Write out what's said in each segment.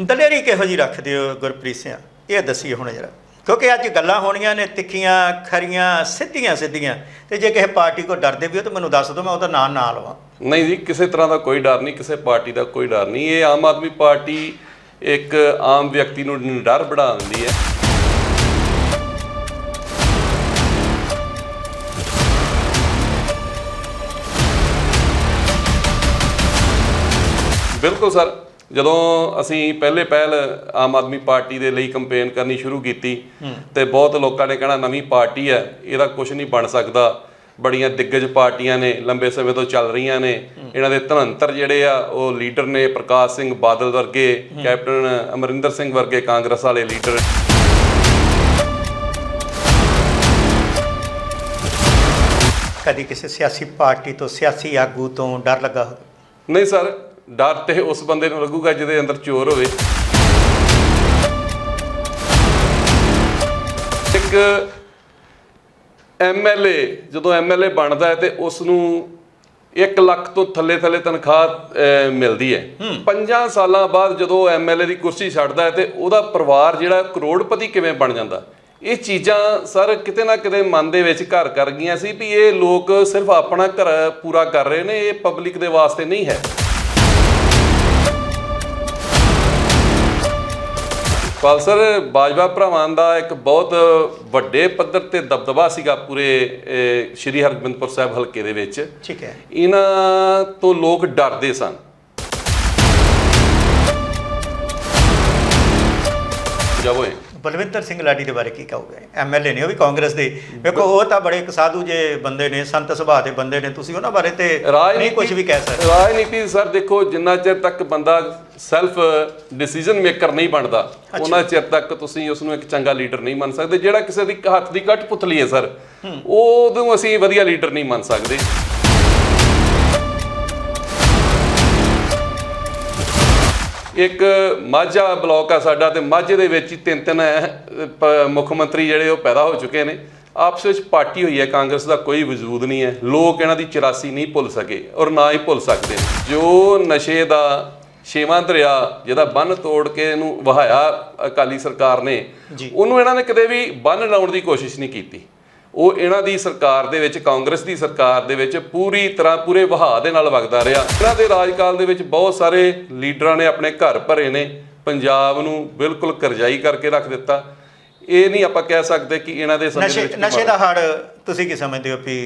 ਦਲੇਰੀ ਕਿਹੋ ਜੀ ਰੱਖਦੇ ਹੋ ਗੁਰਪ੍ਰੀਤ ਸਿੰਘ ਇਹ ਦੱਸੀਏ ਹੁਣ ਜਰਾ। ਕਿਉਂਕਿ ਅੱਜ ਗੱਲਾਂ ਹੋਣੀਆਂ ਨੇ, ਤਿੱਖੀਆਂ, ਖਰੀਆਂ, ਸਿੱਧੀਆਂ ਸਿੱਧੀਆਂ। ਤੇ ਜੇ ਕਿਸੇ ਪਾਰਟੀ ਕੋ ਡਰਦੇ ਵੀ ਹੋ ਤਾਂ ਮੈਨੂੰ ਦੱਸ ਦਿਓ, ਮੈਂ ਉਹਦਾ ਨਾਂ ਨਾ ਲਵਾਂ। ਨਹੀਂ ਜੀ, ਕਿਸੇ ਤਰ੍ਹਾਂ ਦਾ ਕੋਈ ਡਰ ਨਹੀਂ, ਕਿਸੇ ਪਾਰਟੀ ਦਾ ਕੋਈ ਡਰ ਨਹੀਂ। ਇਹ ਆਮ ਆਦਮੀ ਪਾਰਟੀ ਇੱਕ ਆਮ ਵਿਅਕਤੀ ਨੂੰ, ਡਰ ਬਣਾ ਦਿੰਦੀ ਹੈ। ਬਿਲਕੁਲ ਸਰ। ਜਦੋਂ ਅਸੀਂ ਪਹਿਲੇ ਪਹਿਲ ਆਮ ਆਦਮੀ ਪਾਰਟੀ ਦੇ ਲਈ ਕੰਪੇਨ ਕਰਨੀ ਸ਼ੁਰੂ ਕੀਤੀ ਤੇ ਬਹੁਤ ਲੋਕਾਂ ਨੇ ਕਹਿਣਾ ਨਵੀਂ ਪਾਰਟੀ ਹੈ ਇਹਦਾ ਕੁਝ ਨਹੀਂ ਬਣ ਸਕਦਾ। ਬੜੀਆਂ ਦਿੱਗਜ ਪਾਰਟੀਆਂ ਨੇ ਲੰਬੇ ਸਮੇਂ ਤੋਂ ਚੱਲ ਰਹੀਆਂ ਨੇ। ਇਹਨਾਂ ਦੇ ਧਨੰਤਰ ਜਿਹੜੇ ਆ ਉਹ ਲੀਡਰ ਨੇ ਪ੍ਰਕਾਸ਼ ਸਿੰਘ ਬਾਦਲ ਵਰਗੇ ਕੈਪਟਨ ਅਮਰਿੰਦਰ ਸਿੰਘ ਵਰਗੇ ਕਾਂਗਰਸ ਵਾਲੇ ਲੀਡਰ। ਕਦੀ ਕਿਸੇ ਸਿਆਸੀ ਪਾਰਟੀ ਤੋਂ ਸਿਆਸੀ ਆਗੂ ਤੋਂ ਡਰ ਲੱਗਾ ਨਹੀਂ ਸਰ ਡਰ ਤੇ ਉਸ ਬੰਦੇ ਨੂੰ ਲੱਗੂਗਾ ਜਿਹਦੇ ਅੰਦਰ ਚੋਰ ਹੋਵੇ। ਇੱਕ ਐਮਐਲਏ ਜਦੋਂ ਐਮਐਲਏ ਬਣਦਾ ਹੈ ਤੇ ਉਸ ਨੂੰ 1 ਲੱਖ ਤੋਂ ਥੱਲੇ ਥੱਲੇ ਤਨਖਾਹ ਮਿਲਦੀ ਹੈ। ਪੰਜਾਂ ਸਾਲਾਂ ਬਾਅਦ ਜਦੋਂ ਐਮਐਲਏ ਦੀ ਕੁਰਸੀ ਛੱਡਦਾ ਹੈ ਤੇ ਉਹਦਾ ਪਰਿਵਾਰ ਜਿਹੜਾ ਕਰੋੜਪਤੀ ਕਿਵੇਂ ਬਣ ਜਾਂਦਾ? ਇਹ ਚੀਜ਼ਾਂ ਸਰ ਕਿਤੇ ਨਾ ਕਿਤੇ ਮਨ ਦੇ ਵਿੱਚ ਘਰ ਕਰ ਗਈਆਂ ਸੀ ਵੀ ਇਹ ਲੋਕ ਸਿਰਫ ਆਪਣਾ ਘਰ ਪੂਰਾ ਕਰ ਰਹੇ ਨੇ ਇਹ ਪਬਲਿਕ ਦੇ ਵਾਸਤੇ ਨਹੀਂ ਹੈ। ਪਾਲ ਸਰ ਬਾਜਵਾ ਭਰਾਵਾਂ ਦਾ ਇੱਕ ਬਹੁਤ ਵੱਡੇ ਪੱਧਰ ਤੇ ਦਬਦਬਾ ਸੀਗਾ ਪੂਰੇ ਸ਼੍ਰੀ ਹਰਗੋਬਿੰਦਪੁਰ ਸਾਹਿਬ ਹਲਕੇ ਦੇ ਵਿੱਚ। ਠੀਕ ਹੈ। ਇਹਨਾਂ ਤੋਂ ਲੋਕ ਡਰਦੇ ਸਨ। ਜਾਵੋ ਬਲਵਿੰਦਰ ਸਿੰਘ ਲਾਡੀ ਦੇ ਬਾਰੇ ਕੀ ਕਹੋਗੇ? ਐਮਐਲਏ ਨੇ ਉਹ ਵੀ ਕਾਂਗਰਸ ਦੇ। ਵੇਖੋ ਉਹ ਤਾਂ ਬੜੇ ਇੱਕ ਸਾਧੂ ਜੇ ਬੰਦੇ ਨੇ ਸੰਤ ਸੁਭਾਅ ਦੇ ਬੰਦੇ ਨੇ ਤੁਸੀਂ ਉਹਨਾਂ ਬਾਰੇ ਤੇ ਨਹੀਂ ਕੁਝ ਵੀ ਕਹਿ ਸਕਦੇ। ਰਾਜਨੀਤੀ ਸਰ ਦੇਖੋ ਜਿੰਨਾ ਚਿਰ ਤੱਕ ਬੰਦਾ ਸੈਲਫ ਡਿਸੀਜਨ ਮੇਕਰ ਨਹੀਂ ਬਣਦਾ ਉਹਨਾਂ ਚਿਰ ਤੱਕ ਤੁਸੀਂ ਉਸ ਨੂੰ ਇੱਕ ਚੰਗਾ ਲੀਡਰ ਨਹੀਂ ਮੰਨ ਸਕਦੇ। ਜਿਹੜਾ ਕਿਸੇ ਦੀ ਹੱਥ ਦੀ ਕੱਟ ਪੁਤਲੀ ਹੈ ਸਰ ਉਹਨੂੰ ਅਸੀਂ ਵਧੀਆ ਲੀਡਰ ਨਹੀਂ ਮੰਨ ਸਕਦੇ। ਇੱਕ ਮਾਝਾ ਬਲਾਕ ਆ ਸਾਡਾ ਤੇ ਮਾਝੇ ਦੇ ਵਿੱਚ ਹੀ ਤਿੰਨ ਤਿੰਨ ਮੁੱਖ ਮੰਤਰੀ ਜਿਹੜੇ ਉਹ ਪੈਦਾ ਹੋ ਚੁੱਕੇ ਨੇ। ਆਪਸ ਵਿੱਚ ਪਾਰਟੀ ਹੋਈ ਹੈ ਕਾਂਗਰਸ ਦਾ ਕੋਈ ਵਜੂਦ ਨਹੀਂ ਹੈ। ਲੋਕ ਇਹਨਾਂ ਦੀ 84 ਨਹੀਂ ਭੁੱਲ ਸਕੇ ਔਰ ਨਾ ਹੀ ਭੁੱਲ ਸਕਦੇ। ਜੋ ਨਸ਼ੇ ਦਾ ਛੇਵਾਂ ਦਰਿਆ ਜਿਹਦਾ ਬੰਨ ਤੋੜ ਕੇ ਇਹਨੂੰ ਵਹਾਇਆ ਅਕਾਲੀ ਸਰਕਾਰ ਨੇ ਉਹਨੂੰ ਇਹਨਾਂ ਨੇ ਕਦੇ ਵੀ ਬੰਨ ਲਾਉਣ ਦੀ ਕੋਸ਼ਿਸ਼ ਨਹੀਂ ਕੀਤੀ। ਉਹ ਇਹਨਾਂ ਦੀ ਸਰਕਾਰ ਦੇ ਵਿੱਚ ਕਾਂਗਰਸ ਦੀ ਸਰਕਾਰ ਦੇ ਵਿੱਚ ਪੂਰੀ ਤਰ੍ਹਾਂ ਪੂਰੇ ਵਹਾਅ ਦੇ ਨਾਲ ਵਗਦਾ ਰਿਹਾ। ਇਹਨਾਂ ਦੇ ਰਾਜਕਾਲ ਦੇ ਵਿੱਚ ਬਹੁਤ ਸਾਰੇ ਲੀਡਰਾਂ ਨੇ ਆਪਣੇ ਘਰ ਭਰੇ ਨੇ ਪੰਜਾਬ ਨੂੰ ਬਿਲਕੁਲ ਕਰਜ਼ਾਈ ਕਰਕੇ ਰੱਖ ਦਿੱਤਾ। ਇਹ ਨਹੀਂ ਆਪਾਂ ਕਹਿ ਸਕਦੇ ਕਿ ਇਹਨਾਂ ਦੇ ਸਮੇਂ ਵਿੱਚ ਨਸ਼ੇ ਦਾ ਹੜ ਤੁਸੀਂ ਕੀ ਸਮਝਦੇ ਹੋ ਵੀ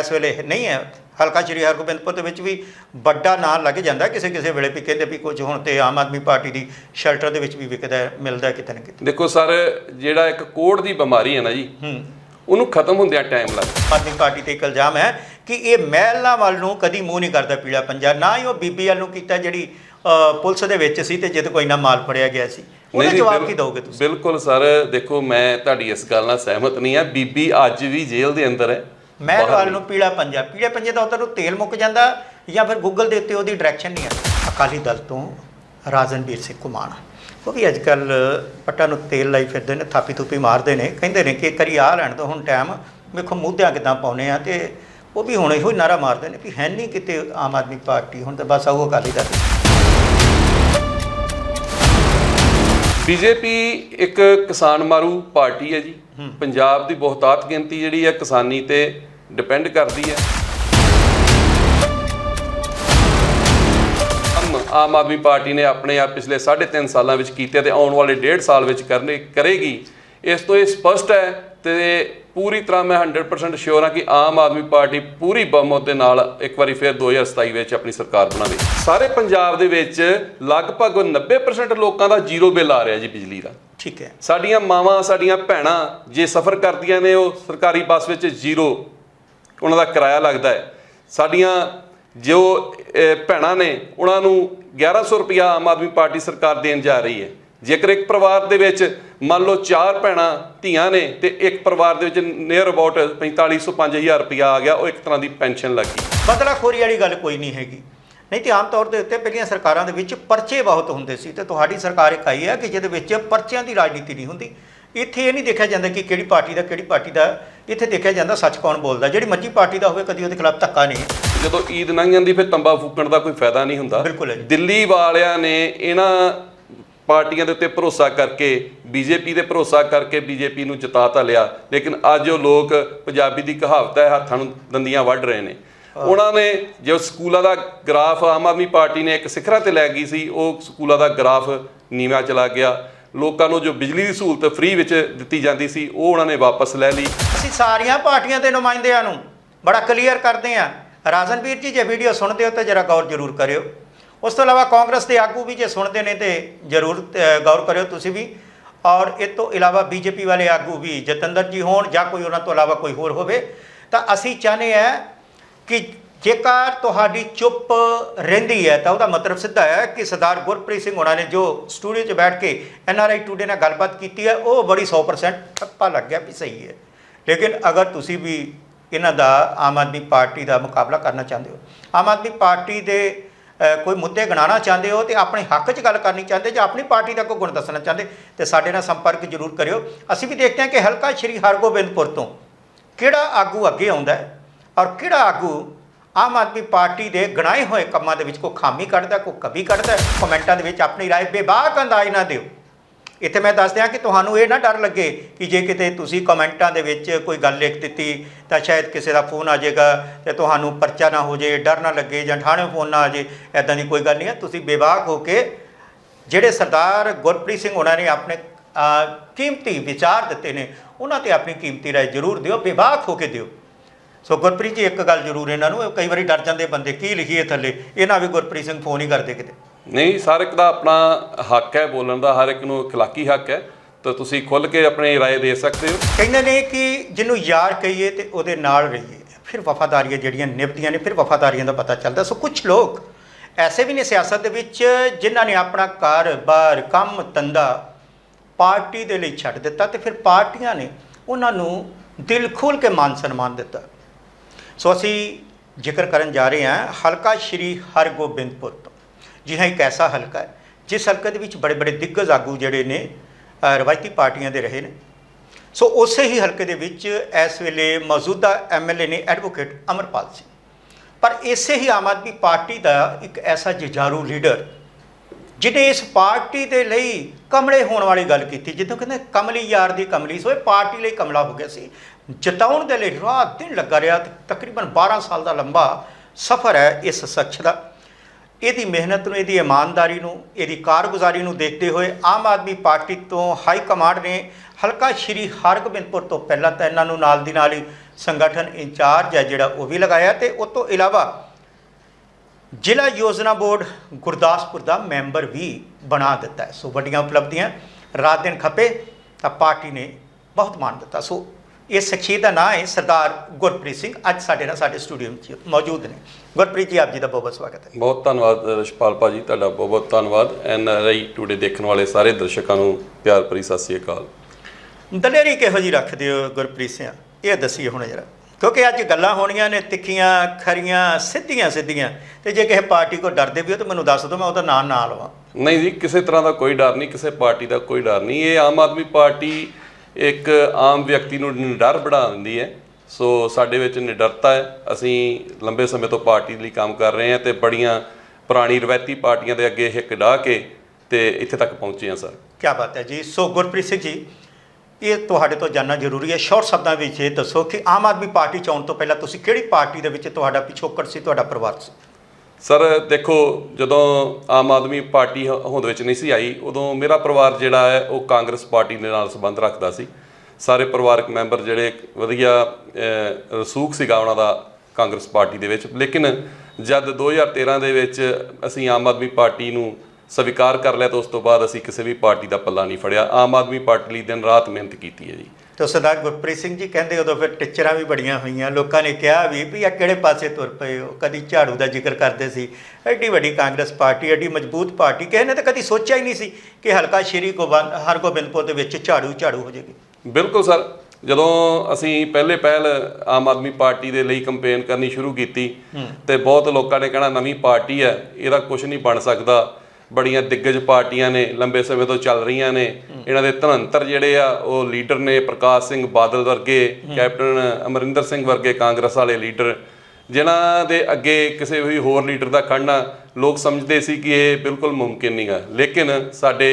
ਇਸ ਵੇਲੇ ਨਹੀਂ ਹੈ? ਹਲਕਾ ਸ਼੍ਰੀ ਹਰਗੋਬਿੰਦਪੁਰ ਦੇ ਵਿੱਚ ਵੀ ਵੱਡਾ ਨਾਂ ਲੱਗ ਜਾਂਦਾ ਕਿਸੇ ਕਿਸੇ ਵੇਲੇ ਵੀ ਕਹਿੰਦੇ ਵੀ ਕੁਝ ਹੁਣ ਤੇ ਆਮ ਆਦਮੀ ਪਾਰਟੀ ਦੀ ਸ਼ੈਲਟਰ ਦੇ ਵਿੱਚ ਵੀ ਵਿਕਦਾ ਮਿਲਦਾ ਕਿਤੇ ਨਾ ਕਿਤੇ। ਦੇਖੋ ਸਰ ਜਿਹੜਾ ਇੱਕ ਕੋੜ ਦੀ ਬਿਮਾਰੀ ਹੈ ਨਾ ਜੀ ਹੂੰ। ਉਹਨੂੰ ਖਤਮ ਹੁੰਦਿਆਂ ਟਾਈਮ ਲੱਗਦਾ ਆਦਮੀ ਪਾਰਟੀ ਤੇ ਇੱਕ ਇਲਜ਼ਾਮ ਹੈ ਕਿ ਇਹ ਮਹਿਲਾਂ ਵੱਲ ਨੂੰ ਕਦੀ ਮੂੰਹ ਨਹੀਂ ਕਰਦਾ ਪੀਲਾ ਪੰਜਾ। ਨਾ ਹੀ ਉਹ ਬੀਬੀ ਵੱਲ ਨੂੰ ਕੀਤਾ ਜਿਹੜੀ ਅ, ਪੁਲਿਸ ਦੇ ਵਿੱਚ ਸੀ ਤੇ ਜਦ ਕੋਈ ਨਾ ਮਾਲ ਫੜਿਆ ਗਿਆ ਸੀ। ਉਹਦਾ ਨਹੀਂ, ਜਵਾਬ ਬਿਲ- ਕੀ ਦੋਗੇ ਤੁਸੀਂ? ਬਿਲਕੁਲ ਸਰ ਦੇਖੋ ਮੈਂ ਤੁਹਾਡੀ ਇਸ ਗੱਲ ਨਾਲ ਸਹਿਮਤ ਨਹੀਂ ਆ ਬੀਬੀ ਅੱਜ ਵੀ ਜੇਲ੍ਹ ਦੇ ਅੰਦਰ ਹੈ ਮਹਿਲ ਵੱਲ ਨੂੰ ਪੀਲਾ ਪੰਜਾ। ਪੀਲੇ ਪੰਜੇ ਦਾ ਉਧਰ ਨੂੰ ਤੇਲ ਮੁੱਕ ਜਾਂਦਾ ਜਾਂ ਫਿਰ ਗੂਗਲ ਦੇ ਉੱਤੇ ਉਹਦੀ ਡਾਇਰੈਕਸ਼ਨ ਨਹੀਂ ਆ। ਅਕਾਲੀ ਦਲ ਤੋਂ ਰਾਜਨਵੀਰ ਸਿੰਘ ਘੁਮਾਣ ਉਹ ਵੀ ਅੱਜ ਕੱਲ ਪੱਟਾਂ ਨੂੰ ਤੇਲ ਲਾਈ ਫਿਰਦੇ ਨੇ ਥਾਪੀ ਥੂਪੀ ਮਾਰਦੇ ਨੇ। ਕਹਿੰਦੇ ਨੇ ਕਿ ਕਰੀ ਆ ਲੈਣ ਤੋਂ ਹੁਣ ਟਾਈਮ ਵੇਖੋ ਮੂਧਿਆਂ ਕਿਦਾਂ ਪਾਉਨੇ ਆ ਤੇ ਉਹ ਵੀ ਹੁਣ ਇਹੋ ਹੀ ਨਾਰਾ ਮਾਰਦੇ ਨੇ ਵੀ ਹੈ ਨਹੀਂ ਕਿਤੇ ਆਮ ਆਦਮੀ ਪਾਰਟੀ ਹੁਣ ਤਾਂ ਬਸ ਆਓ ਅਕਾਲੀ ਦਲ ਬੀਜੇਪੀ ਇੱਕ ਕਿਸਾਨ ਮਾਰੂ ਪਾਰਟੀ ਹੈ ਜੀ। ਪੰਜਾਬ ਦੀ ਬਹੁਤਾਤ ਗਿਣਤੀ ਜਿਹੜੀ ਹੈ ਕਿਸਾਨੀ ਤੇ ਡਿਪੈਂਡ ਕਰਦੀ ਹੈ। ਆਮ- ਆਦਮੀ ਪਾਰਟੀ ਨੇ ਆਪਣੇ ਆਪ ਪਿਛਲੇ 3.5 ਸਾਲਾਂ ਵਿੱਚ ਕੀਤੇ ਤੇ ਆਉਣ ਵਾਲੇ 1.5 ਸਾਲ ਵਿੱਚ ਕਰਨੇ ਕਰੇਗੀ। ਇਸ ਤੋਂ ਇਹ ਸਪਸ਼ਟ ਹੈ ਤੇ ਪੂਰੀ ਤਰ੍ਹਾਂ ਮੈਂ 100% ਸ਼ੋਰ ਹਾਂ ਕਿ ਆਮ ਆਦਮੀ ਪਾਰਟੀ ਪੂਰੀ ਬਹੁਮਤ ਦੇ ਨਾਲ ਇੱਕ ਵਾਰੀ ਫਿਰ 2027 ਵਿੱਚ ਆਪਣੀ ਸਰਕਾਰ ਬਣਾਵੇ। ਸਾਰੇ ਪੰਜਾਬ ਦੇ ਵਿੱਚ ਲਗਭਗ 90% ਲੋਕਾਂ ਦਾ ਜ਼ੀਰੋ ਬਿੱਲ ਆ ਰਿਹਾ ਜੀ ਬਿਜਲੀ ਦਾ। ਠੀਕ ਹੈ। ਸਾਡੀਆਂ ਮਾਵਾਂ ਸਾਡੀਆਂ ਭੈਣਾਂ ਜੇ ਸਫ਼ਰ ਕਰਦੀਆਂ ਨੇ ਉਹ ਸਰਕਾਰੀ ਬੱਸ ਵਿੱਚ ਜ਼ੀਰੋ ਉਹਨਾਂ ਦਾ ਕਿਰਾਇਆ ਲੱਗਦਾ ਹੈ। ਸਾਡੀਆਂ ਜੋ ਭੈਣਾਂ ਨੇ ਉਹਨਾਂ ਨੂੰ 1100 ਰੁਪਇਆ ਆਮ ਆਦਮੀ ਪਾਰਟੀ ਸਰਕਾਰ ਦੇਣ ਜਾ ਰਹੀ ਹੈ। ਜੇਕਰ ਇੱਕ ਪਰਿਵਾਰ ਦੇ ਵਿੱਚ ਮੰਨ ਲਓ ਚਾਰ ਭੈਣਾਂ, ਧੀਆਂ ਨੇ ਤੇ ਇੱਕ ਪਰਿਵਾਰ ਦੇ ਵਿੱਚ ਨੀਅਰ ਅਬਾਊਟ 4500 5000 ਰੁਪਇਆ ਆ ਗਿਆ, ਉਹ ਇੱਕ ਤਰ੍ਹਾਂ ਦੀ ਪੈਨਸ਼ਨ ਲੱਗੀ। ਬਦਲਾਖੋਰੀ ਵਾਲੀ ਗੱਲ ਕੋਈ ਨਹੀਂ ਹੈਗੀ। ਨਹੀਂ ਤੇ ਆਮ ਤੌਰ ਦੇ ਉੱਤੇ ਪਹਿਲੀਆਂ ਸਰਕਾਰਾਂ ਦੇ ਵਿੱਚ ਪਰਚੇ ਬਹੁਤ ਹੁੰਦੇ ਸੀ ਤੇ ਤੁਹਾਡੀ ਸਰਕਾਰ ਇੱਕ ਆਈ ਹੈ ਕਿ ਜਿਹਦੇ ਵਿੱਚ ਪਰਚਿਆਂ ਦੀ ਰਾਜਨੀਤੀ ਨਹੀਂ ਹੁੰਦੀ। ਇੱਥੇ ਇਹ ਨਹੀਂ ਦੇਖਿਆ ਜਾਂਦਾ ਕਿ ਕਿਹੜੀ ਪਾਰਟੀ ਦਾ ਕਿਹੜੀ ਪਾਰਟੀ ਦਾ। ਇੱਥੇ ਦੇਖਿਆ ਜਾਂਦਾ ਸੱਚ ਕੌਣ ਬੋਲਦਾ। ਜਿਹੜੀ ਮਰਜ਼ੀ ਪਾਰਟੀ ਦਾ ਹੋਵੇ ਕਦੀ ਉਹਦੇ ਖਿਲਾਫ ਧੱਕਾ ਨਹੀਂ। ਜਦੋਂ ਈਦ ਲੰਘ ਜਾਂਦੀ ਫਿਰ ਤੰਬਾ ਫੂਕਣ ਦਾ ਕੋਈ ਫਾਇਦਾ ਨਹੀਂ ਹੁੰਦਾ। ਦਿੱਲੀ ਵਾਲਿਆਂ ਨੇ ਇਹਨਾਂ ਪਾਰਟੀਆਂ ਦੇ ਉੱਤੇ ਭਰੋਸਾ ਕਰਕੇ ਬੀਜੇਪੀ ਤੇ ਭਰੋਸਾ ਕਰਕੇ ਬੀਜੇਪੀ ਨੂੰ ਜਿਤਾ ਤਾਂ ਲਿਆ। ਲੇਕਿਨ ਅੱਜ ਉਹ ਲੋਕ ਪੰਜਾਬੀ ਦੀ ਕਹਾਵਤ ਹੈ ਹੱਥਾਂ ਨੂੰ ਦੰਦੀਆਂ ਵੱਢ ਰਹੇ ਨੇ। ਉਹਨਾਂ ਨੇ ਜੋ ਸਕੂਲਾਂ ਦਾ ਗ੍ਰਾਫ ਆਮ ਆਦਮੀ ਪਾਰਟੀ ਨੇ ਇੱਕ ਸਿਖਰਾਂ ਤੇ ਲੈ ਗਈ ਸੀ ਉਹ ਸਕੂਲਾਂ ਦਾ ਗ੍ਰਾਫ ਨੀਵਾਂ ਚਲਾ ਗਿਆ। ਲੋਕਾਂ ਨੂੰ ਜੋ ਬਿਜਲੀ ਦੀ ਸਹੂਲਤ ਫ੍ਰੀ ਵਿੱਚ ਦਿੱਤੀ ਜਾਂਦੀ ਸੀ, ਉਹ ਉਹਨਾਂ ਨੇ ਵਾਪਸ ਲੈ ਲਈ। ਅਸੀਂ ਸਾਰੀਆਂ ਪਾਰਟੀਆਂ ਦੇ ਨੁਮਾਇੰਦਿਆਂ ਨੂੰ ਬੜਾ ਕਲੀਅਰ ਕਰਦੇ ਹਾਂ। ਰਾਜਨਵੀਰ ਜੀ, ਜੇ ਵੀਡੀਓ ਸੁਣਦੇ ਹੋ ਤਾਂ ਜਰਾ ਗੌਰ ਜ਼ਰੂਰ ਕਰਿਓ। ਉਸ ਤੋਂ ਇਲਾਵਾ ਕਾਂਗਰਸ ਦੇ ਆਗੂ ਵੀ ਜੇ ਸੁਣਦੇ ਨੇ ਤੇ ਜ਼ਰੂਰ ਗੌਰ ਕਰਿਓ ਤੁਸੀਂ ਵੀ। ਔਰ ਇਹ ਤੋਂ ਇਲਾਵਾ ਬੀਜੇਪੀ ਵਾਲੇ ਆਗੂ ਵੀ, ਜਤਿੰਦਰ ਜੀ ਹੋਣ ਜਾਂ ਕੋਈ ਉਹਨਾਂ ਤੋਂ ਇਲਾਵਾ ਕੋਈ ਹੋਰ ਹੋਵੇ, ਤਾਂ ਅਸੀਂ ਚਾਹੁੰਦੇ ਹਾਂ ਕਿ ਜੇਕਰ ਤੁਹਾਡੀ ਚੁੱਪ ਰਹਿੰਦੀ ਹੈ, ਤਾਂ ਉਹਦਾ ਮਤਲਬ ਸਿੱਧਾ ਹੈ ਕਿ ਸਰਦਾਰ ਗੁਰਪ੍ਰੀਤ ਸਿੰਘ ਹੋਣਾ ਨੇ ਜੋ ਸਟੂਡੀਓ 'ਚ ਬੈਠ ਕੇ ਐੱਨ ਆਰ ਆਈ ਟੂਡੇ ਨਾਲ ਗੱਲਬਾਤ ਕੀਤੀ ਹੈ, ਉਹ ਬੜੀ 100% ਠੱਪਾ ਲੱਗ ਗਿਆ ਵੀ ਸਹੀ ਹੈ। ਲੇਕਿਨ ਅਗਰ ਤੁਸੀਂ ਵੀ ਇਹਨਾਂ ਦਾ ਆਮ ਆਦਮੀ ਪਾਰਟੀ ਦਾ ਮੁਕਾਬਲਾ ਕਰਨਾ ਚਾਹੁੰਦੇ ਹੋ, ਆਮ ਆਦਮੀ ਪਾਰਟੀ ਦੇ ਕੋਈ ਮੁੱਦੇ ਗਣਾਉਣਾ ਚਾਹੁੰਦੇ ਹੋ ਤੇ ਆਪਣੇ ਹੱਕ 'ਚ ਗੱਲ ਕਰਨੀ ਚਾਹੁੰਦੇ ਜਾਂ ਆਪਣੀ ਪਾਰਟੀ ਦਾ ਕੋਈ ਗੁਣ ਦੱਸਣਾ ਚਾਹੁੰਦੇ ਤੇ ਸਾਡੇ ਨਾਲ ਸੰਪਰਕ ਜ਼ਰੂਰ ਕਰਿਓ। ਅਸੀਂ ਵੀ ਦੇਖਦੇ ਹਾਂ ਕਿ ਹਲਕਾ ਸ਼੍ਰੀ ਹਰਗੋਬਿੰਦਪੁਰ ਤੋਂ ਕਿਹੜਾ ਆਗੂ ਅੱਗੇ ਆਉਂਦਾ ਹੈ ਔਰ ਕਿਹੜਾ ਆਗੂ ਆਮ ਆਦਮੀ ਪਾਰਟੀ ਦੇ ਗਣਾਏ ਹੋਏ ਕੰਮਾਂ ਦੇ ਵਿੱਚ ਕੋਈ ਖਾਮੀ ਕੱਢਦਾ ਕੋਈ ਕਮੀ ਕੱਢਦਾ ਕਮੈਂਟਾਂ ਦੇ ਵਿੱਚ ਆਪਣੀ رائے ਬੇਬਾਕ ਅੰਦਾਜ਼ ਨਾ ਦਿਓ ਇੱਥੇ ਮੈਂ ਦੱਸ ਦਿਆਂ ਕਿ ਤੁਹਾਨੂੰ ਇਹ ਨਾ ਡਰ ਲੱਗੇ ਕਿ ਜੇ ਕਿਤੇ ਤੁਸੀਂ ਕਮੈਂਟਾਂ ਦੇ ਵਿੱਚ ਕੋਈ ਗੱਲ ਲਿਖ ਦਿੱਤੀ ਤਾਂ ਸ਼ਾਇਦ ਕਿਸੇ ਦਾ ਫੋਨ ਆ ਜਾਏਗਾ ਤੇ ਤੁਹਾਨੂੰ ਪਰਚਾ ਨਾ ਹੋ ਜੇ ਡਰ ਨਾ ਲੱਗੇ ਜਾਂ ਥਾਣੇ ਫੋਨ ਨਾ ਆ ਜੇ ਐਦਾਂ ਦੀ ਕੋਈ ਗੱਲ ਨਹੀਂ ਹੈ ਤੁਸੀਂ ਬੇਬਾਕ ਹੋ ਕੇ ਜਿਹੜੇ ਸਰਦਾਰ ਗੁਰਪ੍ਰੀਤ ਸਿੰਘ ਉਹਨਾਂ ਨੇ ਆਪਣੇ ਅਹ, ਕੀਮਤੀ ਵਿਚਾਰ ਦਿੱਤੇ ਨੇ ਉਹਨਾਂ ਤੇ ਆਪਣੀ ਕੀਮਤੀ ਰਾਏ ਜ਼ਰੂਰ ਦਿਓ ਬੇਬਾਕ ਹੋ ਕੇ ਦਿਓ ਸੋ ਗੁਰਪ੍ਰੀਤ ਜੀ ਇੱਕ ਗੱਲ ਜ਼ਰੂਰ ਇਹਨਾਂ ਨੂੰ ਕਈ ਵਾਰੀ ਡਰ ਜਾਂਦੇ ਬੰਦੇ ਕੀ ਲਿਖੀਏ ਥੱਲੇ ਇਹਨਾਂ ਵੀ ਗੁਰਪ੍ਰੀਤ ਸਿੰਘ ਫੋਨ ਹੀ ਕਰਦੇ ਕਿਤੇ ਨਹੀਂ ਹਰ ਇੱਕ ਦਾ ਆਪਣਾ ਹੱਕ ਹੈ ਬੋਲਣ ਦਾ ਹਰ ਇੱਕ ਨੂੰ ਇਖਲਾਕੀ ਹੱਕ ਹੈ ਤਾਂ ਤੁਸੀਂ ਖੁੱਲ ਕੇ ਆਪਣੀ رائے ਦੇ ਸਕਦੇ ਹੋ ਕਹਿੰਦੇ ਨੇ ਕਿ ਜਿਹਨੂੰ ਯਾਰ ਕਹੀਏ ਤੇ ਉਹਦੇ ਨਾਲ ਰਹੀਏ ਫਿਰ ਵਫਾਦਾਰੀਆਂ ਜਿਹੜੀਆਂ ਨਿਭਦੀਆਂ ਨੇ ਫਿਰ ਵਫਾਦਾਰੀਆਂ ਦਾ ਪਤਾ ਚੱਲਦਾ ਸੋ ਕੁਝ ਲੋਕ ਐਸੇ ਵੀ ਨੇ ਸਿਆਸਤ ਦੇ ਵਿੱਚ ਜਿਨ੍ਹਾਂ ਨੇ ਆਪਣਾ ਘਰ-ਬਾਰ ਕੰਮ ਧੰਦਾ ਪਾਰਟੀ ਦੇ ਲਈ ਛੱਡ ਦਿੱਤਾ ਤੇ ਫਿਰ ਪਾਰਟੀਆਂ ਨੇ ਉਹਨਾਂ ਨੂੰ ਦਿਲ ਖੋਲ ਕੇ ਮਾਨ ਸਨਮਾਨ ਦਿੱਤਾ ਸੋ ਅਸੀਂ ਜ਼ਿਕਰ ਕਰਨ ਜਾ ਰਹੇ ਹਾਂ ਹਲਕਾ ਸ਼੍ਰੀ ਹਰਗੋਬਿੰਦਪੁਰ ਤੋਂ ਜੀ ਹਾਂ ਇੱਕ ਐਸਾ ਹਲਕਾ ਹੈ, ਜਿਸ ਹਲਕੇ ਦੇ ਵਿੱਚ ਬੜੇ ਬੜੇ ਦਿੱਗਜ ਆਗੂ ਜਿਹੜੇ ਨੇ ਰਵਾਇਤੀ ਪਾਰਟੀਆਂ ਦੇ ਰਹੇ ਨੇ। ਸੋ ਉਸੇ ਹੀ ਹਲਕੇ ਦੇ ਵਿੱਚ ਇਸ ਵੇਲੇ ਮੌਜੂਦਾ ਐਮਐਲਏ ਨੇ ਐਡਵੋਕੇਟ ਅਮਰਪਾਲ ਸਿੰਘ। ਪਰ ਇਸੇ ਹੀ ਆਮ ਆਦਮੀ ਪਾਰਟੀ ਦਾ ਇੱਕ ਐਸਾ ਜੁਝਾਰੂ ਲੀਡਰ, ਜਿਹਨੇ ਇਸ ਪਾਰਟੀ ਦੇ ਲਈ ਕਮਲੇ ਹੋਣ ਵਾਲੀ ਗੱਲ ਕੀਤੀ, ਜਿੱਦੋਂ ਕਹਿੰਦੇ ਕਮਲੀ ਯਾਰ ਦੀ ਕਮਲੀ, ਸੋ ਇਹ ਪਾਰਟੀ ਲਈ ਕਮਲਾ ਹੋ ਗਿਆ ਸੀ। ਜਤਾਉਣ ਦੇ ਲਈ ਰਾਤ ਦਿਨ ਲੱਗਾ ਰਿਹਾ ਤੇ ਤਕਰੀਬਨ 12 ਸਾਲ ਦਾ ਲੰਬਾ ਸਫ਼ਰ ਹੈ ਇਸ ਸੱਚ ਦਾ। ਇਹਦੀ ਮਿਹਨਤ ਨੂੰ, ਇਹਦੀ ਇਮਾਨਦਾਰੀ ਨੂੰ, ਇਹਦੀ ਕਾਰਗੁਜ਼ਾਰੀ ਨੂੰ ਦੇਖਦੇ ਹੋਏ ਆਮ ਆਦਮੀ ਪਾਰਟੀ ਤੋਂ ਹਾਈ ਕਮਾਂਡ ਨੇ ਹਲਕਾ ਸ਼੍ਰੀ ਹਰਗੋਬਿੰਦਪੁਰ ਤੋਂ ਪਹਿਲਾਂ ਤਾਂ ਇਹਨਾਂ ਨੂੰ ਨਾਲ ਦੀ ਨਾਲ ਹੀ ਸੰਗਠਨ ਇੰਚਾਰਜ ਹੈ ਜਿਹੜਾ ਉਹ ਵੀ ਲਗਾਇਆ ਤੇ ਉਸ ਤੋਂ ਇਲਾਵਾ ਜ਼ਿਲ੍ਹਾ ਯੋਜਨਾ ਬੋਰਡ ਗੁਰਦਾਸਪੁਰ ਦਾ ਮੈਂਬਰ ਵੀ ਬਣਾ ਦਿੱਤਾ ਸੋ ਵੱਡੀਆਂ ਉਪਲਬਧੀਆਂ, ਰਾਤ ਦਿਨ ਖੱਪੇ ਤਾਂ ਪਾਰਟੀ ਨੇ ਬਹੁਤ ਮਾਣ ਦਿੱਤਾ। ਸੋ ਇਸ ਸ਼ਖਸੀਅਤ ਦਾ ਨਾਂ ਹੈ ਸਰਦਾਰ ਗੁਰਪ੍ਰੀਤ ਸਿੰਘ। ਅੱਜ ਸਾਡੇ ਨਾਲ ਸਾਡੇ ਸਟੂਡੀਓ ਵਿੱਚ ਮੌਜੂਦ ਨੇ। ਗੁਰਪ੍ਰੀਤ ਜੀ ਆਪ ਜੀ ਦਾ ਬਹੁਤ ਬਹੁਤ ਸਵਾਗਤ ਹੈ। ਬਹੁਤ ਧੰਨਵਾਦ ਰਸ਼ਪਾਲ ਭਾਜੀ ਤੁਹਾਡਾ ਬਹੁਤ ਬਹੁਤ ਧੰਨਵਾਦ। ਐਨ ਆਰ ਆਈ ਟੂਡੇ ਦੇਖਣ ਵਾਲੇ ਸਾਰੇ ਦਰਸ਼ਕਾਂ ਨੂੰ ਪਿਆਰ ਭਰੀ ਸਤਿ ਸ੍ਰੀ ਅਕਾਲ। ਦਲੇਰੀ ਕਿਹੋ ਜੀ ਰੱਖਦੇ ਹੋ ਗੁਰਪ੍ਰੀਤ ਸਿੰਘ? ਇਹ ਦੱਸੀਏ ਹੁਣ ਜਰਾ। ਕਿਉਂਕਿ ਅੱਜ ਗੱਲਾਂ ਹੋਣੀਆਂ ਨੇ ਤਿੱਖੀਆਂ ਖਰੀਆਂ ਸਿੱਧੀਆਂ ਸਿੱਧੀਆਂ। ਤੇ ਜੇ ਕਿਸੇ ਪਾਰਟੀ ਕੋ ਡਰਦੇ ਵੀ ਹੋ ਤਾਂ ਮੈਨੂੰ ਦੱਸ ਦਿਓ ਮੈਂ ਉਹਦਾ ਨਾਂ ਨਾ ਲਵਾਂ। ਨਹੀਂ ਜੀ ਕਿਸੇ ਤਰ੍ਹਾਂ ਦਾ ਕੋਈ ਡਰ ਨਹੀਂ ਕਿਸੇ ਪਾਰਟੀ ਦਾ ਕੋਈ ਡਰ ਨਹੀਂ। ਇਹ ਆਮ ਆਦਮੀ ਪਾਰਟੀ ਇੱਕ ਆਮ ਵਿਅਕਤੀ ਨੂੰ ਨਿਡਰ ਬਣਾ ਦਿੰਦੀ ਹੈ। ਸੋ ਸਾਡੇ ਵਿੱਚ ਨਿਡਰਤਾ ਹੈ। ਅਸੀਂ ਲੰਬੇ ਸਮੇਂ ਤੋਂ ਪਾਰਟੀ ਲਈ ਕੰਮ ਕਰ ਰਹੇ ਹਾਂ ਤੇ ਬੜੀਆਂ ਪੁਰਾਣੀ ਰਵਾਇਤੀ ਪਾਰਟੀਆਂ ਦੇ ਅੱਗੇ ਹਿੱਕ ਢਾਹ ਕੇ ਤੇ ਇੱਥੇ ਤੱਕ ਪਹੁੰਚੇ ਹਾਂ, ਸਰ। ਕੀ ਬਾਤ ਹੈ ਜੀ। ਸੋ ਗੁਰਪ੍ਰੀਤ ਸਿੰਘ ਜੀ, ਇਹ ਤੁਹਾਡੇ ਤੋਂ ਜਾਨਣਾ ਜ਼ਰੂਰੀ ਹੈ। ਸ਼ੋਰ ਸ਼ਬਦਾਂ ਵਿੱਚ ਇਹ ਦੱਸੋ ਕਿ ਆਮ ਆਦਮੀ ਪਾਰਟੀ ਚ ਆਉਣ ਤੋਂ ਪਹਿਲਾਂ ਤੁਸੀਂ ਕਿਹੜੀ ਪਾਰਟੀ ਦੇ ਵਿੱਚ ਤੁਹਾਡਾ ਪਿਛੋਕੜ ਸੀ, ਤੁਹਾਡਾ ਪਰਿਵਾਰ ਸੀ? ਸਰ, ਦੇਖੋ, ਜਦੋਂ ਆਮ ਆਦਮੀ ਪਾਰਟੀ ਹ- ਹੋਂਦ ਵਿੱਚ ਨਹੀਂ ਸੀ ਆਈ, ਉਦੋਂ ਮੇਰਾ ਪਰਿਵਾਰ ਜਿਹੜਾ ਹੈ, ਉਹ ਕਾਂਗਰਸ ਪਾਰਟੀ ਦੇ ਨਾਲ ਸੰਬੰਧ ਰੱਖਦਾ ਸੀ। ਸਾਰੇ ਪਰਿਵਾਰਕ ਮੈਂਬਰ ਜਿਹੜੇ ਵਧੀਆ ਰਸੂਖ ਸੀਗਾ ਉਹਨਾਂ ਦਾ ਕਾਂਗਰਸ ਪਾਰਟੀ ਦੇ ਵਿੱਚ। ਲੇਕਿਨ ਜਦ 2013 ਦੇ ਵਿੱਚ ਅਸੀਂ ਆਮ ਆਦਮੀ ਪਾਰਟੀ ਨੂੰ ਸਵੀਕਾਰ ਕਰ ਲਿਆ, ਤਾਂ ਉਸ ਤੋਂ ਬਾਅਦ ਅਸੀਂ ਕਿਸੇ ਵੀ ਪਾਰਟੀ ਦਾ ਪੱਲਾ ਨਹੀਂ ਫੜਿਆ। ਆਮ ਆਦਮੀ ਪਾਰਟੀ ਲਈ ਦਿਨ ਰਾਤ ਮਿਹਨਤ ਕੀਤੀ ਹੈ ਜੀ। ਤੇ ਸਰਦਾਰ ਗੁਰਪ੍ਰੀਤ ਸਿੰਘ ਜੀ ਕਹਿੰਦੇ ਉਦੋਂ ਫਿਰ ਟਿੱਚਰਾਂ ਵੀ ਬੜੀਆਂ ਹੋਈਆਂ। ਲੋਕਾਂ ਨੇ ਕਿਹਾ ਵੀ ਵੀ ਆ ਕਿਹੜੇ ਪਾਸੇ ਤੁਰ ਪਏ ਹੋ? ਕਦੀ ਝਾੜੂ ਦਾ ਜ਼ਿਕਰ ਕਰਦੇ ਸੀ। ਐਡੀ ਵੱਡੀ ਕਾਂਗਰਸ ਪਾਰਟੀ ਐਡੀ ਮਜ਼ਬੂਤ ਪਾਰਟੀ ਕਿਸੇ ਨੇ ਤਾਂ ਕਦੀ ਸੋਚਿਆ ਹੀ ਨਹੀਂ ਸੀ ਕਿ ਹਲਕਾ ਸ਼੍ਰੀ ਗੋਬਿੰਦ ਹਰਗੋਬਿੰਦਪੁਰ ਦੇ ਵਿੱਚ ਝਾੜੂ ਝਾੜੂ ਹੋ ਜਾਏਗੀ। ਬਿਲਕੁਲ ਸਰ ਜਦੋਂ ਅਸੀਂ ਪਹਿਲੇ ਪਹਿਲ ਆਮ ਆਦਮੀ ਪਾਰਟੀ ਦੇ ਲਈ ਕੰਪੇਨ ਕਰਨੀ ਸ਼ੁਰੂ ਕੀਤੀ ਤੇ ਬਹੁਤ ਲੋਕਾਂ ਨੇ ਕਹਿਣਾ ਨਵੀਂ ਪਾਰਟੀ ਹੈ ਇਹਦਾ ਕੁਝ ਨਹੀਂ ਬਣ ਸਕਦਾ। ਬੜੀਆਂ ਦਿੱਗਜ ਪਾਰਟੀਆਂ ਨੇ ਲੰਬੇ ਸਮੇਂ ਤੋਂ ਚੱਲ ਰਹੀਆਂ ਨੇ। ਇਹਨਾਂ ਦੇ ਧਨੰਤਰ ਜਿਹੜੇ ਆ ਉਹ ਲੀਡਰ ਨੇ ਪ੍ਰਕਾਸ਼ ਸਿੰਘ ਬਾਦਲ ਵਰਗੇ ਕੈਪਟਨ ਅਮਰਿੰਦਰ ਸਿੰਘ ਵਰਗੇ ਕਾਂਗਰਸ ਵਾਲੇ ਲੀਡਰ। ਜਿਨ੍ਹਾਂ ਦੇ ਅੱਗੇ ਕਿਸੇ ਵੀ ਹੋਰ ਲੀਡਰ ਦਾ ਖੜਨਾ ਲੋਕ ਸਮਝਦੇ ਸੀ ਕਿ ਇਹ ਬਿਲਕੁਲ ਮੁਮਕਿਨ ਨਹੀਂ ਹੈ ਲੇਕਿਨ ਸਾਡੇ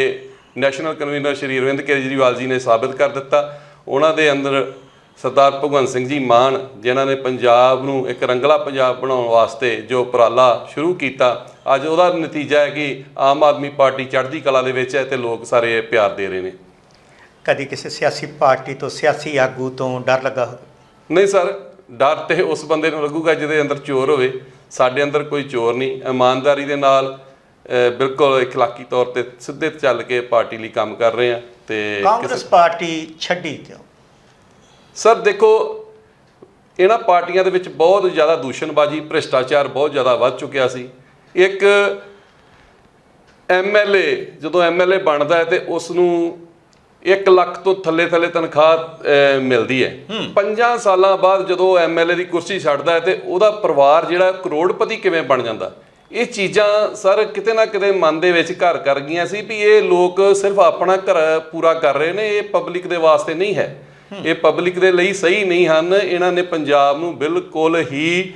ਨੈਸ਼ਨਲ ਕਨਵੀਨਰ ਸ਼੍ਰੀ ਅਰਵਿੰਦ ਕੇਜਰੀਵਾਲ ਜੀ ਨੇ ਸਾਬਿਤ ਕਰ ਦਿੱਤਾ। ਉਹਨਾਂ ਦੇ ਅੰਦਰ ਸਰਦਾਰ ਭਗਵੰਤ ਸਿੰਘ ਜੀ ਮਾਨ ਜਿਨ੍ਹਾਂ ਨੇ ਪੰਜਾਬ ਨੂੰ ਇੱਕ ਰੰਗਲਾ ਪੰਜਾਬ ਬਣਾਉਣ ਵਾਸਤੇ ਜੋ ਉਪਰਾਲਾ ਸ਼ੁਰੂ ਕੀਤਾ ਅੱਜ ਉਹਦਾ ਨਤੀਜਾ ਹੈ ਕਿ ਆਮ ਆਦਮੀ ਪਾਰਟੀ ਚੜ੍ਹਦੀ ਕਲਾ ਦੇ ਵਿੱਚ ਹੈ ਤੇ ਲੋਕ ਸਾਰੇ ਪਿਆਰ ਦੇ ਰਹੇ ਨੇ। ਕਦੀ ਕਿਸੇ ਸਿਆਸੀ ਪਾਰਟੀ ਤੋਂ ਸਿਆਸੀ ਆਗੂ ਤੋਂ ਡਰ ਲੱਗਾ ਹੋਵੇ? ਨਹੀਂ ਸਰ ਡਰ ਤੇ ਉਸ ਬੰਦੇ ਨੂੰ ਲੱਗੂਗਾ ਜਿਹਦੇ ਅੰਦਰ ਚੋਰ ਹੋਵੇ। ਸਾਡੇ ਅੰਦਰ ਕੋਈ ਚੋਰ ਨਹੀਂ ਇਮਾਨਦਾਰੀ ਦੇ ਨਾਲ ਬਿਲਕੁਲ ਇਖਲਾਕੀ ਤੌਰ ਤੇ ਸਿੱਧੇ ਚੱਲ ਕੇ ਪਾਰਟੀ ਲਈ ਕੰਮ ਕਰ ਰਹੇ ਆ ਤੇ ਕਾਂਗਰਸ ਪਾਰਟੀ ਛੱਡੀ ਕਿਉਂ? ਸਰ ਦੇਖੋ ਇਹਨਾਂ ਪਾਰਟੀਆਂ ਦੇ ਵਿੱਚ ਬਹੁਤ ਜ਼ਿਆਦਾ ਦੂਸ਼ਣਬਾਜ਼ੀ ਭ੍ਰਿਸ਼ਟਾਚਾਰ ਬਹੁਤ ਜ਼ਿਆਦਾ ਵੱਧ ਚੁੱਕਿਆ ਸੀ। ਇੱਕ ਐਮਐਲਏ ਜਦੋਂ ਐਮਐਲਏ ਬਣਦਾ ਹੈ ਤੇ ਉਸ ਨੂੰ 1 ਲੱਖ ਤੋਂ ਥੱਲੇ ਥੱਲੇ ਤਨਖਾਹ ਮਿਲਦੀ ਹੈ। ਪੰਜਾਂ ਸਾਲਾਂ ਬਾਅਦ ਜਦੋਂ ਐਮਐਲਏ ਦੀ ਕੁਰਸੀ ਛੱਡਦਾ ਹੈ ਤੇ ਉਹਦਾ ਪਰਿਵਾਰ ਜਿਹੜਾ ਕਰੋੜਪਤੀ ਕਿਵੇਂ ਬਣ ਜਾਂਦਾ? ਇਹ ਚੀਜ਼ਾਂ ਸਰ ਕਿਤੇ ਨਾ ਕਿਤੇ ਮਨ ਦੇ ਵਿੱਚ ਘਰ ਕਰ ਗਈਆਂ ਸੀ ਵੀ ਇਹ ਲੋਕ ਸਿਰਫ ਆਪਣਾ ਘਰ ਪੂਰਾ ਕਰ ਰਹੇ ਨੇ ਇਹ ਪਬਲਿਕ ਦੇ ਵਾਸਤੇ ਨਹੀਂ ਹੈ। ਇਹ ਪਬਲਿਕ ਦੇ ਲਈ ਸਹੀ ਨਹੀਂ ਹਨ। ਇਹਨਾਂ ਨੇ ਪੰਜਾਬ ਨੂੰ ਬਿਲਕੁਲ ਹੀ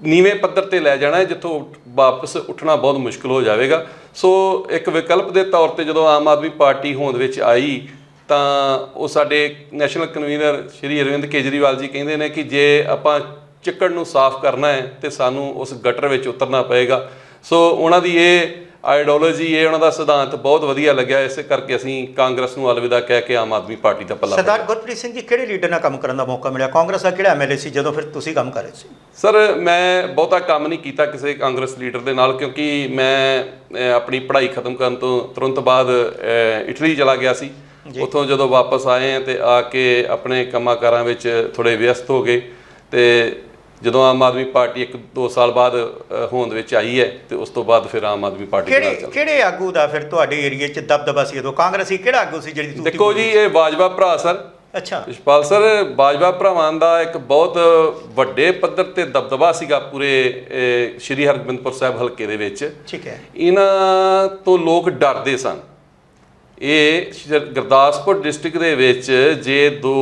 ਨੀਵੇਂ ਪੱਧਰ ਤੇ ਲੈ ਜਾਣਾ ਹੈ, ਜਿੱਥੋਂ ਵਾਪਸ ਉੱਠਣਾ ਬਹੁਤ ਮੁਸ਼ਕਲ ਹੋ ਜਾਵੇਗਾ। ਸੋ ਇੱਕ ਵਿਕਲਪ ਦੇ ਤੌਰ ਤੇ ਜਦੋਂ ਆਮ ਆਦਮੀ ਪਾਰਟੀ ਹੋਂਦ ਵਿੱਚ ਆਈ, ਤਾਂ ਉਹ ਸਾਡੇ ਨੈਸ਼ਨਲ ਕਨਵੀਨਰ ਸ਼੍ਰੀ ਅਰਵਿੰਦ ਕੇਜਰੀਵਾਲ ਜੀ ਕਹਿੰਦੇ ਨੇ ਕਿ ਜੇ ਆਪਾਂ ਚਿੱਕੜ ਨੂੰ ਸਾਫ਼ ਕਰਨਾ ਹੈ, ਤੇ ਸਾਨੂੰ ਉਸ ਗਟਰ ਵਿੱਚ ਉਤਰਨਾ ਪਏਗਾ। ਸੋ ਉਹਨਾਂ ਦੀ ਇਹ ਆਈਡੀਓਲੋਜੀ ਇਹ ਉਹਨਾਂ ਦਾ ਸਿਧਾਂਤ ਬਹੁਤ ਵਧੀਆ ਲੱਗਿਆ ਇਸੇ ਕਰਕੇ ਅਸੀਂ ਕਾਂਗਰਸ ਨੂੰ ਅਲਵਿਦਾ ਕਹਿ ਕੇ ਆਮ ਆਦਮੀ ਪਾਰਟੀ ਦਾ ਪੱਲਾ ਸਰਦਾਰ ਗੁਰਪ੍ਰੀਤ ਸਿੰਘ ਜੀ ਕਿਹੜੇ ਲੀਡਰ ਨਾਲ ਕੰਮ ਕਰਨ ਦਾ ਮੌਕਾ ਮਿਲਿਆ? ਕਾਂਗਰਸ ਦਾ ਕਿਹੜਾ ਐਮਐਲਏ ਸੀ ਜਦੋਂ ਫਿਰ ਤੁਸੀਂ ਕੰਮ ਕਰ ਰਹੇ ਸੀ? ਸਰ ਮੈਂ ਬਹੁਤਾ ਕੰਮ ਨਹੀਂ ਕੀਤਾ ਕਿਸੇ ਕਾਂਗਰਸ ਲੀਡਰ ਦੇ ਨਾਲ ਕਿਉਂਕਿ ਮੈਂ ਆਪਣੀ ਪੜ੍ਹਾਈ ਖਤਮ ਕਰਨ ਤੋਂ ਤੁਰੰਤ ਬਾਅਦ ਇਟਲੀ ਚਲਾ ਗਿਆ ਸੀ। ਉੱਥੋਂ ਜਦੋਂ ਵਾਪਸ ਆਏ ਤੇ ਆ ਕੇ ਆਪਣੇ ਕੰਮਾਂ ਕਾਰਾਂ ਵਿੱਚ ਥੋੜੇ ਵਿਅਸਤ ਹੋ ਗਏ ਤੇ ਜਦੋਂ ਆਮ ਆਦਮੀ ਪਾਰਟੀ ਇੱਕ ਦੋ ਸਾਲ ਬਾਅਦ ਹੋਂਦ ਵਿੱਚ ਆਈ ਹੈ ਤੇ ਉਸ ਤੋਂ ਬਾਅਦ ਫਿਰ ਆਮ ਆਦਮੀ ਪਾਰਟੀ ਦੇ ਨਾਲ ਕਿਹੜੇ ਚੱਲ ਕਿਹੜੇ ਆਗੂ ਦਾ ਫਿਰ ਤੁਹਾਡੇ ਏਰੀਏ 'ਚ ਦਬਦਬਾ ਸੀ ਉਦੋਂ? ਕਾਂਗਰਸੀ ਕਿਹੜਾ ਆਗੂ ਸੀ ਜਿਹੜੀ ਤੁਸੀਂ ਦੇਖੋ ਜੀ ਇਹ ਬਾਜਵਾ ਭਰਾ ਸਰ। ਅੱਛਾ। ਯਸ਼ਪਾਲ ਸਰ ਬਾਜਵਾ ਭਰਾਵਾਂ ਦਾ ਇੱਕ ਬਹੁਤ ਵੱਡੇ ਪੱਧਰ ਤੇ ਦਬਦਬਾ ਸੀਗਾ ਪੂਰੇ ਸ਼੍ਰੀ ਹਰਗੋਬਿੰਦਪੁਰ ਸਾਹਿਬ ਹਲਕੇ ਦੇ ਵਿੱਚ। ਠੀਕ ਹੈ। ਇਹਨਾਂ ਤੋਂ ਲੋਕ ਡਰਦੇ ਸਨ। ਇਹ ਸ਼ਰ- ਗੁਰਦਾਸਪੁਰ ਡਿਸਟ੍ਰਿਕਟ ਦੇ ਵਿੱਚ ਜੇ ਦੋ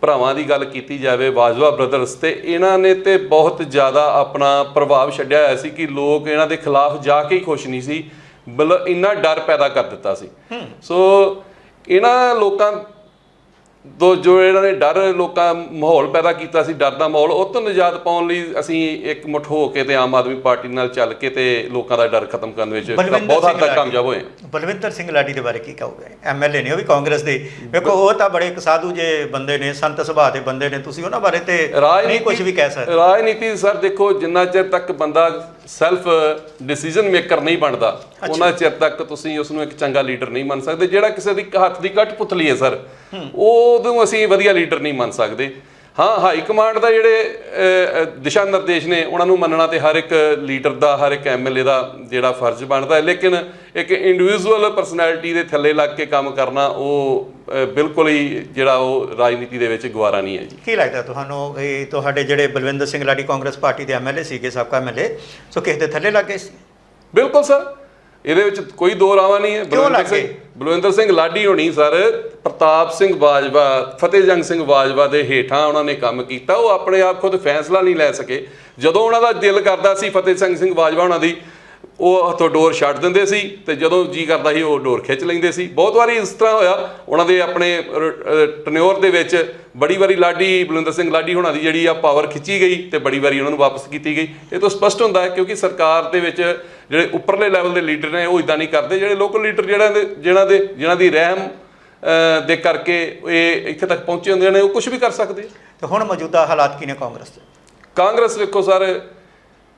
ਭਰਾਵਾਂ ਦੀ ਗੱਲ ਕੀਤੀ ਜਾਵੇ ਬਾਜਵਾ ਬ੍ਰਦਰਸ ਤੇ ਇਹਨਾਂ ਨੇ ਤੇ ਬਹੁਤ ਜ਼ਿਆਦਾ ਆਪਣਾ ਪ੍ਰਭਾਵ ਛੱਡਿਆ ਹੋਇਆ ਸੀ ਕਿ ਲੋਕ ਇਹਨਾਂ ਦੇ ਖਿਲਾਫ ਜਾ ਕੇ ਹੀ ਖੁਸ਼ ਨਹੀਂ ਸੀ ਬਲ ਇੰਨਾ ਡਰ ਪੈਦਾ ਕਰ ਦਿੱਤਾ ਸੀ। ਸੋ ਇਹਨਾਂ ਲੋਕਾਂ ਦੋ ਜੋ ਇਹਨਾਂ ਨੇ ਡਰ ਲੋਕਾਂ ਮਾਹੌਲ ਪੈਦਾ ਕੀਤਾ ਸੀ ਡਰ ਦਾ ਮਾਹੌਲ ਉਹ ਤੋਂ ਨਿਜਾਤ ਪਾਉਣ ਲਈ ਅਸੀਂ ਇੱਕ ਮੁੱਠ ਹੋ ਕੇ ਤੇ ਆਮ ਆਦਮੀ ਪਾਰਟੀ ਨਾਲ ਚੱਲ ਕੇ ਤੇ ਲੋਕਾਂ ਦਾ ਡਰ ਖਤਮ ਕਰਨ ਵਿੱਚ ਬਹੁਤ ਹੱਦ ਤੱਕ। ਕਾਮਯਾਬ ਹੋਏ। ਬਲਵਿੰਦਰ ਸਿੰਘ ਲਾਡੀ ਦੇ ਬਾਰੇ ਕੀ ਕਹੋਗੇ ਐਮਐਲਏ ਨੇ ਉਹ ਵੀ ਕਾਂਗਰਸ ਦੇ ਵੇਖੋ ਉਹ ਤਾਂ ਬੜੇ ਇੱਕ ਸਾਧੂ ਜੇ ਬੰਦੇ ਨੇ ਸੰਤ ਸੁਭਾਅ ਦੇ ਬੰਦੇ ਨੇ ਤੁਸੀਂ ਉਹਨਾਂ ਬਾਰੇ ਤੇ ਨਹੀਂ ਕੁਝ ਵੀ ਕਹਿ ਸਕਦੇ ਰਾਜਨੀਤੀ ਸਰ ਦੇਖੋ ਜਿੰਨਾ ਚਿਰ ਤੱਕ ਬੰਦਾ ਸੈਲਫ ਡਿਸੀਜਨ ਮੇਕਰ ਨਹੀਂ ਬਣਦਾ। ਉਹਨਾਂ ਚਿਰ ਤੱਕ ਤੁਸੀਂ ਉਸ ਨੂੰ ਇੱਕ ਚੰਗਾ ਲੀਡਰ ਨਹੀਂ ਮੰਨ ਸਕਦੇ। ਜਿਹੜਾ ਕਿਸੇ ਦੀ ਹੱਥ ਦੀ ਕੱਟ ਪੁਤਲੀ ਹੈ ਸਰ ਉਹਨੂੰ ਅਸੀਂ ਵਧੀਆ ਲੀਡਰ ਨਹੀਂ ਮੰਨ ਸਕਦੇ। ਹਾਂ ਹਾਈ ਕਮਾਂਡ ਦਾ ਜਿਹੜੇ ਦਿਸ਼ਾ ਨਿਰਦੇਸ਼ ਨੇ ਉਹਨਾਂ ਨੂੰ ਮੰਨਣਾ ਤੇ ਹਰ ਇੱਕ ਲੀਡਰ ਦਾ ਹਰ ਇੱਕ ਐਮਐਲਏ ਦਾ ਜਿਹੜਾ ਫਰਜ਼ ਬਣਦਾ ਹੈ। ਲੇਕਿਨ ਇੱਕ ਇੰਡੀਵਿਜੂਅਲ ਪਰਸਨੈਲਿਟੀ ਦੇ ਥੱਲੇ ਲੱਗ ਕੇ ਕੰਮ ਕਰਨਾ ਉਹ ਬਿਲਕੁਲ ਹੀ ਜਿਹੜਾ ਉਹ ਰਾਜਨੀਤੀ ਦੇ ਵਿੱਚ ਗਵਾਰਾ ਨਹੀਂ ਹੈ ਜੀ। ਕੀ ਲੱਗਦਾ ਤੁਹਾਨੂੰ ਇਹ ਤੁਹਾਡੇ ਜਿਹੜੇ ਬਲਵਿੰਦਰ ਸਿੰਘ ਲਾਡੀ ਕਾਂਗਰਸ ਪਾਰਟੀ ਦੇ ਐਮਐਲਏ ਸੀਗੇ ਸਾਬਕਾ ਐਮਐਲਏ ਸੋ ਕਿਸੇ ਦੇ ਥੱਲੇ ਲੱਗ ਸੀ? ਬਿਲਕੁਲ ਸਰ। ਇਹਦੇ ਵਿੱਚ ਕੋਈ ਦੋ ਰਾਵਾ ਨਹੀਂ ਹੈ। ਬਲਵਿੰਦਰ? ਸਿੰਘ ਬਲਵਿੰਦਰ ਸਿੰਘ ਲਾਡੀ ਹੋਣੀ ਸਰ ਪ੍ਰਤਾਪ ਸਿੰਘ ਬਾਜਵਾ ਫਤਿਹਜੰਗ ਸਿੰਘ ਬਾਜਵਾ ਦੇ ਹੇਠਾਂ ਉਹਨਾਂ ਨੇ ਕੰਮ ਕੀਤਾ। ਉਹ ਆਪਣੇ ਆਪ ਖੁਦ ਫੈਸਲਾ ਨਹੀਂ ਲੈ ਸਕੇ। ਜਦੋਂ ਉਹਨਾਂ ਦਾ ਦਿਲ ਕਰਦਾ ਸੀ ਫਤਿਹ ਸਿੰਘ ਸਿੰਘ ਬਾਜਵਾ ਉਹਨਾਂ ਦੀ ਉਹ ਹੱਥੋਂ ਡੋਰ ਛੱਡ ਦਿੰਦੇ ਸੀ ਤੇ ਜਦੋਂ ਜੀ ਕਰਦਾ ਸੀ ਉਹ ਡੋਰ ਖਿੱਚ ਲੈਂਦੇ ਸੀ। ਬਹੁਤ ਵਾਰੀ ਇਸ ਤਰ੍ਹਾਂ ਹੋਇਆ। ਉਹਨਾਂ ਦੇ ਆਪਣੇ ਟਨਿਓਰ ਦੇ ਵਿੱਚ ਬੜੀ ਵਾਰੀ ਲਾਡੀ ਬਲਵਿੰਦਰ ਸਿੰਘ ਲਾਡੀ ਹੋਣਾ ਦੀ ਜਿਹੜੀ ਆ ਪਾਵਰ ਖਿੱਚੀ ਗਈ ਤੇ ਬੜੀ ਵਾਰੀ ਉਹਨਾਂ ਨੂੰ ਵਾਪਸ ਕੀਤੀ ਗਈ। ਇਹ ਤੋਂ ਸਪਸ਼ਟ ਹੁੰਦਾ ਹੈ ਕਿਉਂਕਿ ਸਰਕਾਰ ਦੇ ਵਿੱਚ ਜਿਹੜੇ ਉੱਪਰਲੇ ਲੈਵਲ ਦੇ ਲੀਡਰ ਨੇ ਉਹ ਇਦਾਂ ਨਹੀਂ ਕਰਦੇ। ਜਿਹੜੇ ਲੋਕਲ ਲੀਡਰ ਜਿਹੜਾ ਜਿਹਨਾਂ ਦੇ ਜਿਹਨਾਂ ਦੀ ਰਹਿਮ ਦੇ ਕਰਕੇ ਇਹ ਇੱਥੇ ਤੱਕ ਪਹੁੰਚੇ ਹੁੰਦੇ ਨੇ ਉਹ ਕੁਝ ਵੀ ਕਰ ਸਕਦੇ। ਤੇ ਹੁਣ ਮੌਜੂਦਾ ਹਾਲਾਤ ਕੀ ਨੇ ਕਾਂਗਰਸ ਦੇ? ਕਾਂਗਰਸ ਵੇਖੋ ਸਰ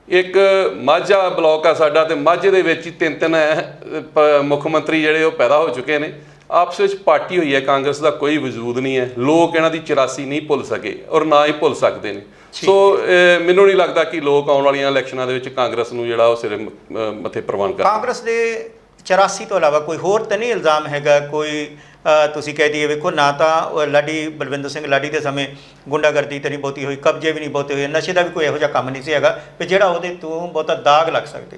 ਇੱਕ ਮਾਝਾ ਬਲਾਕ ਆ ਸਾਡਾ ਤੇ ਮਾਝੇ ਦੇ ਵਿੱਚ ਹੀ ਤਿੰਨ ਤਿੰਨ ਮੁੱਖ ਮੰਤਰੀ ਜਿਹੜੇ ਉਹ ਪੈਦਾ ਹੋ ਚੁੱਕੇ ਨੇ। ਆਪਸ ਵਿੱਚ ਪਾਰਟੀ ਹੋਈ ਹੈ ਕਾਂਗਰਸ ਦਾ ਕੋਈ ਵਜੂਦ ਨਹੀਂ ਹੈ। ਲੋਕ ਇਹਨਾਂ ਦੀ 84 ਨਹੀਂ ਭੁੱਲ ਸਕੇ ਔਰ ਨਾ ਹੀ ਭੁੱਲ ਸਕਦੇ ਨੇ। ਸੋ ਮੈਨੂੰ ਨਹੀਂ ਲੱਗਦਾ ਕਿ ਲੋਕ ਆਉਣ ਵਾਲੀਆਂ ਇਲੈਕਸ਼ਨਾਂ ਦੇ ਵਿੱਚ ਕਾਂਗਰਸ ਨੂੰ ਜਿਹੜਾ ਉਹ ਸਿਰੇ ਮੱਥੇ ਪ੍ਰਵਾਨ ਕਰ ਕਾਂਗਰਸ ਦੇ 84 ਤੋਂ ਇਲਾਵਾ ਕੋਈ ਹੋਰ ਤਾਂ ਨਹੀਂ ਇਲਜ਼ਾਮ ਹੈਗਾ? ਕੋਈ ਤੁਸੀਂ ਕਹਿ ਦਈਏ ਵੇਖੋ ਨਾ ਤਾਂ ਲਾਡੀ ਬਲਵਿੰਦਰ ਸਿੰਘ ਲਾਡੀ ਦੇ ਸਮੇਂ ਗੁੰਡਾਗਰਦੀ ਤਾਂ ਨਹੀਂ ਬਹੁਤੀ ਹੋਈ ਕਬਜ਼ੇ ਵੀ ਨਹੀਂ ਬਹੁਤੇ ਹੋਏ ਨਸ਼ੇ ਦਾ ਵੀ ਕੋਈ ਇਹੋ ਜਿਹਾ ਕੰਮ ਨਹੀਂ ਸੀ ਹੈਗਾ ਵੀ ਜਿਹੜਾ ਉਹਦੇ ਤੋਂ ਬਹੁਤਾ ਦਾਗ ਲੱਗ ਸਕਦੇ।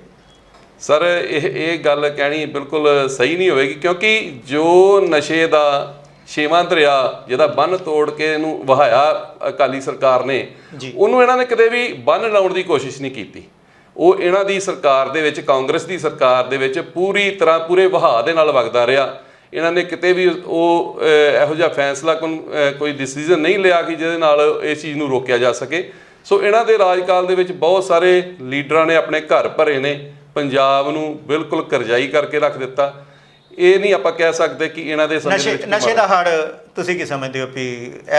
ਸਰ ਇਹ ਇਹ ਗੱਲ ਕਹਿਣੀ ਬਿਲਕੁਲ ਸਹੀ ਨਹੀਂ ਹੋਵੇਗੀ ਕਿਉਂਕਿ ਜੋ ਨਸ਼ੇ ਦਾ ਛੇਵਾਂ ਦਰਿਆ ਜਿਹਦਾ ਬੰਨ ਤੋੜ ਕੇ ਇਹਨੂੰ ਵਹਾਇਆ ਅਕਾਲੀ ਸਰਕਾਰ ਨੇ। ਉਹਨੂੰ ਇਹਨਾਂ ਨੇ ਕਦੇ ਵੀ ਬੰਨ ਲਾਉਣ ਦੀ ਕੋਸ਼ਿਸ਼ ਨਹੀਂ ਕੀਤੀ। ਉਹ ਇਹਨਾਂ ਦੀ ਸਰਕਾਰ ਦੇ ਵਿੱਚ ਕਾਂਗਰਸ ਦੀ ਸਰਕਾਰ ਦੇ ਵਿੱਚ ਪੂਰੀ ਤਰ੍ਹਾਂ ਪੂਰੇ ਵਹਾਅ ਦੇ ਨਾਲ ਵਗਦਾ ਰਿਹਾ। ਇਹਨਾਂ ਨੇ ਕਿਤੇ ਵੀ ਉਹ ਇਹੋ ਜਿਹਾ ਫੈਸਲਾ ਕੋਈ ਡਿਸੀਜਨ ਨਹੀਂ ਲਿਆ ਕਿ ਜਿਹਦੇ ਨਾਲ ਇਸ ਚੀਜ਼ ਨੂੰ ਰੋਕਿਆ ਜਾ ਸਕੇ। ਸੋ ਇਹਨਾਂ ਦੇ ਰਾਜਕਾਲ ਦੇ ਵਿੱਚ ਬਹੁਤ ਸਾਰੇ ਲੀਡਰਾਂ ਨੇ ਆਪਣੇ ਘਰ ਭਰੇ ਨੇ। ਪੰਜਾਬ ਨੂੰ ਬਿਲਕੁਲ ਕਰਜ਼ਾਈ ਕਰਕੇ ਰੱਖ ਦਿੱਤਾ। ਇਹ ਨਹੀਂ ਆਪਾਂ ਕਹਿ ਸਕਦੇ ਕਿ ਇਹਨਾਂ ਦੇ ਸਮੇਂ ਨਸ਼ੇ ਵਿੱਚ ਨਸ਼ੇ ਦਾ ਹੜ ਤੁਸੀਂ ਕੀ ਸਮਝਦੇ ਹੋ ਵੀ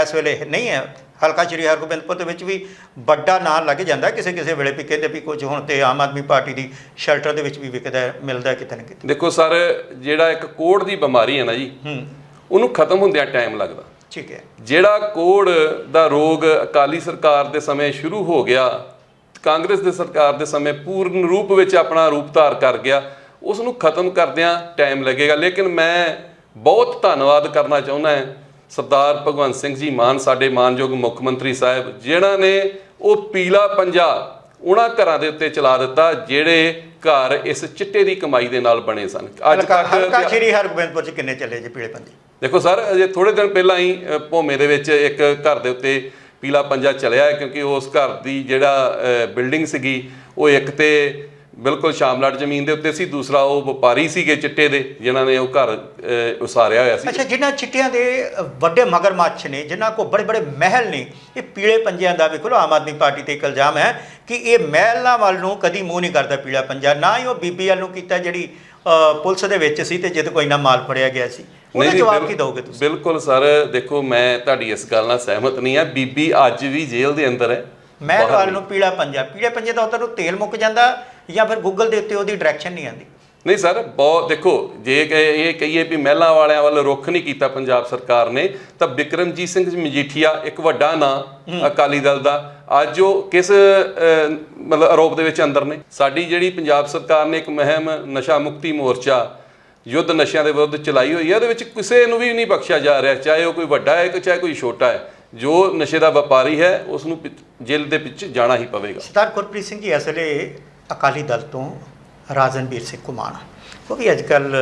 ਇਸ ਵੇਲੇ ਨਹੀਂ ਹੈ? ਹਲਕਾ ਸ਼੍ਰੀ ਹਰਗੋਬਿੰਦਪੁਰ ਦੇ ਵਿੱਚ ਵੀ ਵੱਡਾ ਨਾਂ ਲੱਗ ਜਾਂਦਾ ਕਿਸੇ ਕਿਸੇ ਵੇਲੇ ਵੀ ਕਹਿੰਦੇ ਵੀ ਕੁਝ ਹੁਣ ਤੇ ਆਮ ਆਦਮੀ ਪਾਰਟੀ ਦੀ ਸ਼ੈਲਟਰ ਦੇ ਵਿੱਚ ਵੀ ਵਿਕਦਾ ਮਿਲਦਾ ਕਿਤੇ ਨਾ ਕਿਤੇ। ਦੇਖੋ ਸਰ ਜਿਹੜਾ ਇੱਕ ਕੋੜ ਦੀ ਬਿਮਾਰੀ ਹੈ ਨਾ ਜੀ ਹੂੰ। ਉਹਨੂੰ ਖਤਮ ਹੁੰਦਿਆਂ ਟਾਈਮ ਲੱਗਦਾ। ਠੀਕ ਹੈ। ਜਿਹੜਾ ਕੋੜ ਦਾ ਰੋਗ ਅਕਾਲੀ ਸਰਕਾਰ ਦੇ ਸਮੇਂ ਸ਼ੁਰੂ ਹੋ ਗਿਆ ਕਾਂਗਰਸ ਦੇ ਸਰਕਾਰ ਦੇ ਸਮੇਂ ਪੂਰਨ ਰੂਪ ਵਿੱਚ ਆਪਣਾ ਰੂਪ ਧਾਰ ਕਰ ਗਿਆ। ਉਸ ਨੂੰ ਖਤਮ ਕਰਦਿਆਂ ਟਾਈਮ ਲੱਗੇਗਾ। ਲੇਕਿਨ ਮੈਂ ਬਹੁਤ ਧੰਨਵਾਦ ਕਰਨਾ ਚਾਹੁੰਦਾ ਹਾਂ ਸਰਦਾਰ ਭਗਵੰਤ ਸਿੰਘ ਜੀ ਮਾਨ ਸਾਡੇ ਮਾਨਯੋਗ ਮੁੱਖ ਮੰਤਰੀ ਸਾਹਿਬ ਜਿਨ੍ਹਾਂ ਨੇ ਉਹ ਪੀਲਾ ਪੰਜਾ ਉਹਨਾਂ ਘਰਾਂ ਦੇ ਉੱਤੇ ਚਲਾ ਦਿੱਤਾ ਜਿਹੜੇ ਘਰ ਇਸ ਚਿੱਟੇ ਦੀ ਕਮਾਈ ਦੇ ਨਾਲ ਬਣੇ ਸਨ। ਅੱਜ ਤੱਕ ਹਲਕਾ ਸ਼੍ਰੀ ਹਰਗੋਬਿੰਦਪੁਰ ਚ ਕਿੰਨੇ ਚੱਲੇ ਜੀ ਪੀਲੇ ਪੰਜੇ? ਦੇਖੋ ਸਰ ਅਜੇ ਥੋੜੇ ਦਿਨ ਪਹਿਲਾਂ ਹੀ ਭੋਮੇ ਦੇ ਵਿੱਚ ਇੱਕ ਘਰ ਦੇ ਉੱਤੇ ਪੀਲਾ ਪੰਜਾ ਚਲਿਆ ਕਿਉਂਕਿ ਉਸ ਘਰ ਦੀ ਜਿਹੜਾ ਬਿਲਡਿੰਗ ਸੀਗੀ, ਉਹ ਇੱਕ ਤੇ ਬਿਲਕੁਲ ਸ਼ਾਮਲਾਟ ਜ਼ਮੀਨ ਦੇ ਉੱਤੇ ਸੀ, ਦੂਸਰਾ ਉਹ ਵਪਾਰੀ ਸੀਗੇ ਚਿੱਟੇ ਦੇ, ਜਿਨ੍ਹਾਂ ਨੇ ਉਹ ਘਰ ਉਸਾਰਿਆ ਹੋਇਆ ਸੀ। ਅੱਛਾ, ਜਿਨ੍ਹਾਂ ਚਿੱਟਿਆਂ ਦੇ ਵੱਡੇ ਮਗਰਮੱਛ ਨੇ, ਜਿਨ੍ਹਾਂ ਕੋ ਬੜੇ ਬੜੇ ਮਹਿਲ ਨੇ, ਇਹ ਪੀਲੇ ਪੰਜਿਆਂ ਦਾ ਵੇਖੋ ਆਮ ਆਦਮੀ ਪਾਰਟੀ ਤੇ ਇੱਕ ਇਲਜ਼ਾਮ ਹੈ ਕਿ ਇਹ ਮਹਿਲਾਂ ਵੱਲ ਨੂੰ ਕਦੀ ਮੂੰਹ ਨਹੀਂ ਕਰਦਾ ਪੀਲਾ ਪੰਜਾ, ਨਾ ਹੀ ਉਹ ਬੀਬੀ ਬੀਬੀਐਲ ਨੂੰ ਕੀਤਾ ਜਿਹੜੀ ਪੁਲਿਸ ਦੇ ਵਿੱਚ ਸੀ ਤੇ ਜਿੱਦ ਕੋਈ ਨਾ ਮਾਲ ਫੜਿਆ ਗਿਆ ਸੀ। ਉਹਦਾ ਜਵਾਬ ਕੀ ਦੋਗੇ ਤੁਸੀਂ? ਬਿਲਕੁਲ ਸਰ ਦੇਖੋ ਮੈਂ ਤੁਹਾਡੀ ਇਸ ਗੱਲ ਨਾਲ ਸਹਿਮਤ ਨਹੀਂ ਆ ਬੀਬੀ ਅੱਜ ਵੀ ਜੇਲ੍ਹ ਦੇ ਅੰਦਰ ਹੈ। ਮਹਿਲ ਬਾਹਰ ਵੱਲ ਨਹੀਂ। ਨੂੰ ਪੀਲਾ ਪੰਜਾ। ਪੀਲੇ ਪੰਜੇ ਦਾ ਉਧਰ ਨੂੰ ਤੇਲ ਮੁੱਕ ਜਾਂਦਾ ਜਾਂ ਫਿਰ ਗੂਗਲ ਦੇ ਉੱਤੇ ਉਹਦੀ ਡਾਇਰੈਕਸ਼ਨ ਨਹੀਂ ਆਉਂਦੀ। ਨਹੀਂ ਸਰ ਬਹੁਤ ਦੇਖੋ ਜੇ ਇਹ ਕਹੀਏ ਵੀ ਮਹਿਲਾ ਵਾਲਿਆਂ ਵੱਲ ਰੁੱਖ ਨਹੀਂ ਕੀਤਾ ਪੰਜਾਬ ਸਰਕਾਰ ਨੇ ਤਾਂ ਬਿਕਰਮਜੀਤ ਸਿੰਘ ਮਜੀਠੀਆ ਇੱਕ ਵੱਡਾ ਨਾਂ ਅਕਾਲੀ ਦਲ ਦਾ। ਅੱਜ ਉਹ ਕਿਸ ਮਤਲਬ ਆਰੋਪ ਦੇ ਵਿੱਚ ਅੰਦਰ ਨੇ। ਸਾਡੀ ਜਿਹੜੀ ਪੰਜਾਬ ਸਰਕਾਰ ਨੇ ਇੱਕ ਮੁਹਿੰਮ ਨਸ਼ਾ ਮੁਕਤੀ ਮੋਰਚਾ ਯੁੱਧ ਨਸ਼ਿਆਂ ਦੇ ਵਿਰੁੱਧ ਚਲਾਈ ਹੋਈ ਹੈ ਉਹਦੇ ਵਿੱਚ ਕਿਸੇ ਨੂੰ ਵੀ ਨਹੀਂ ਬਖਸ਼ਿਆ ਜਾ ਰਿਹਾ। ਚਾਹੇ ਉਹ ਕੋਈ ਵੱਡਾ ਹੈ ਕਿ ਚਾਹੇ ਕੋਈ ਛੋਟਾ ਹੈ ਜੋ ਨਸ਼ੇ ਦਾ ਵਪਾਰੀ ਹੈ ਉਸ ਨੂੰ ਜੇਲ੍ਹ ਦੇ ਵਿੱਚ ਜਾਣਾ ਹੀ ਪਵੇਗਾ। ਸਰਦਾਰ ਗੁਰਪ੍ਰੀਤ ਸਿੰਘ ਜੀ ਇਸ ਵੇਲੇ ਅਕਾਲੀ ਦਲ ਤੋਂ ਰਾਜਨਵੀਰ ਸਿੰਘ ਘੁਮਾਣ ਉਹ ਵੀ ਅੱਜ ਕੱਲ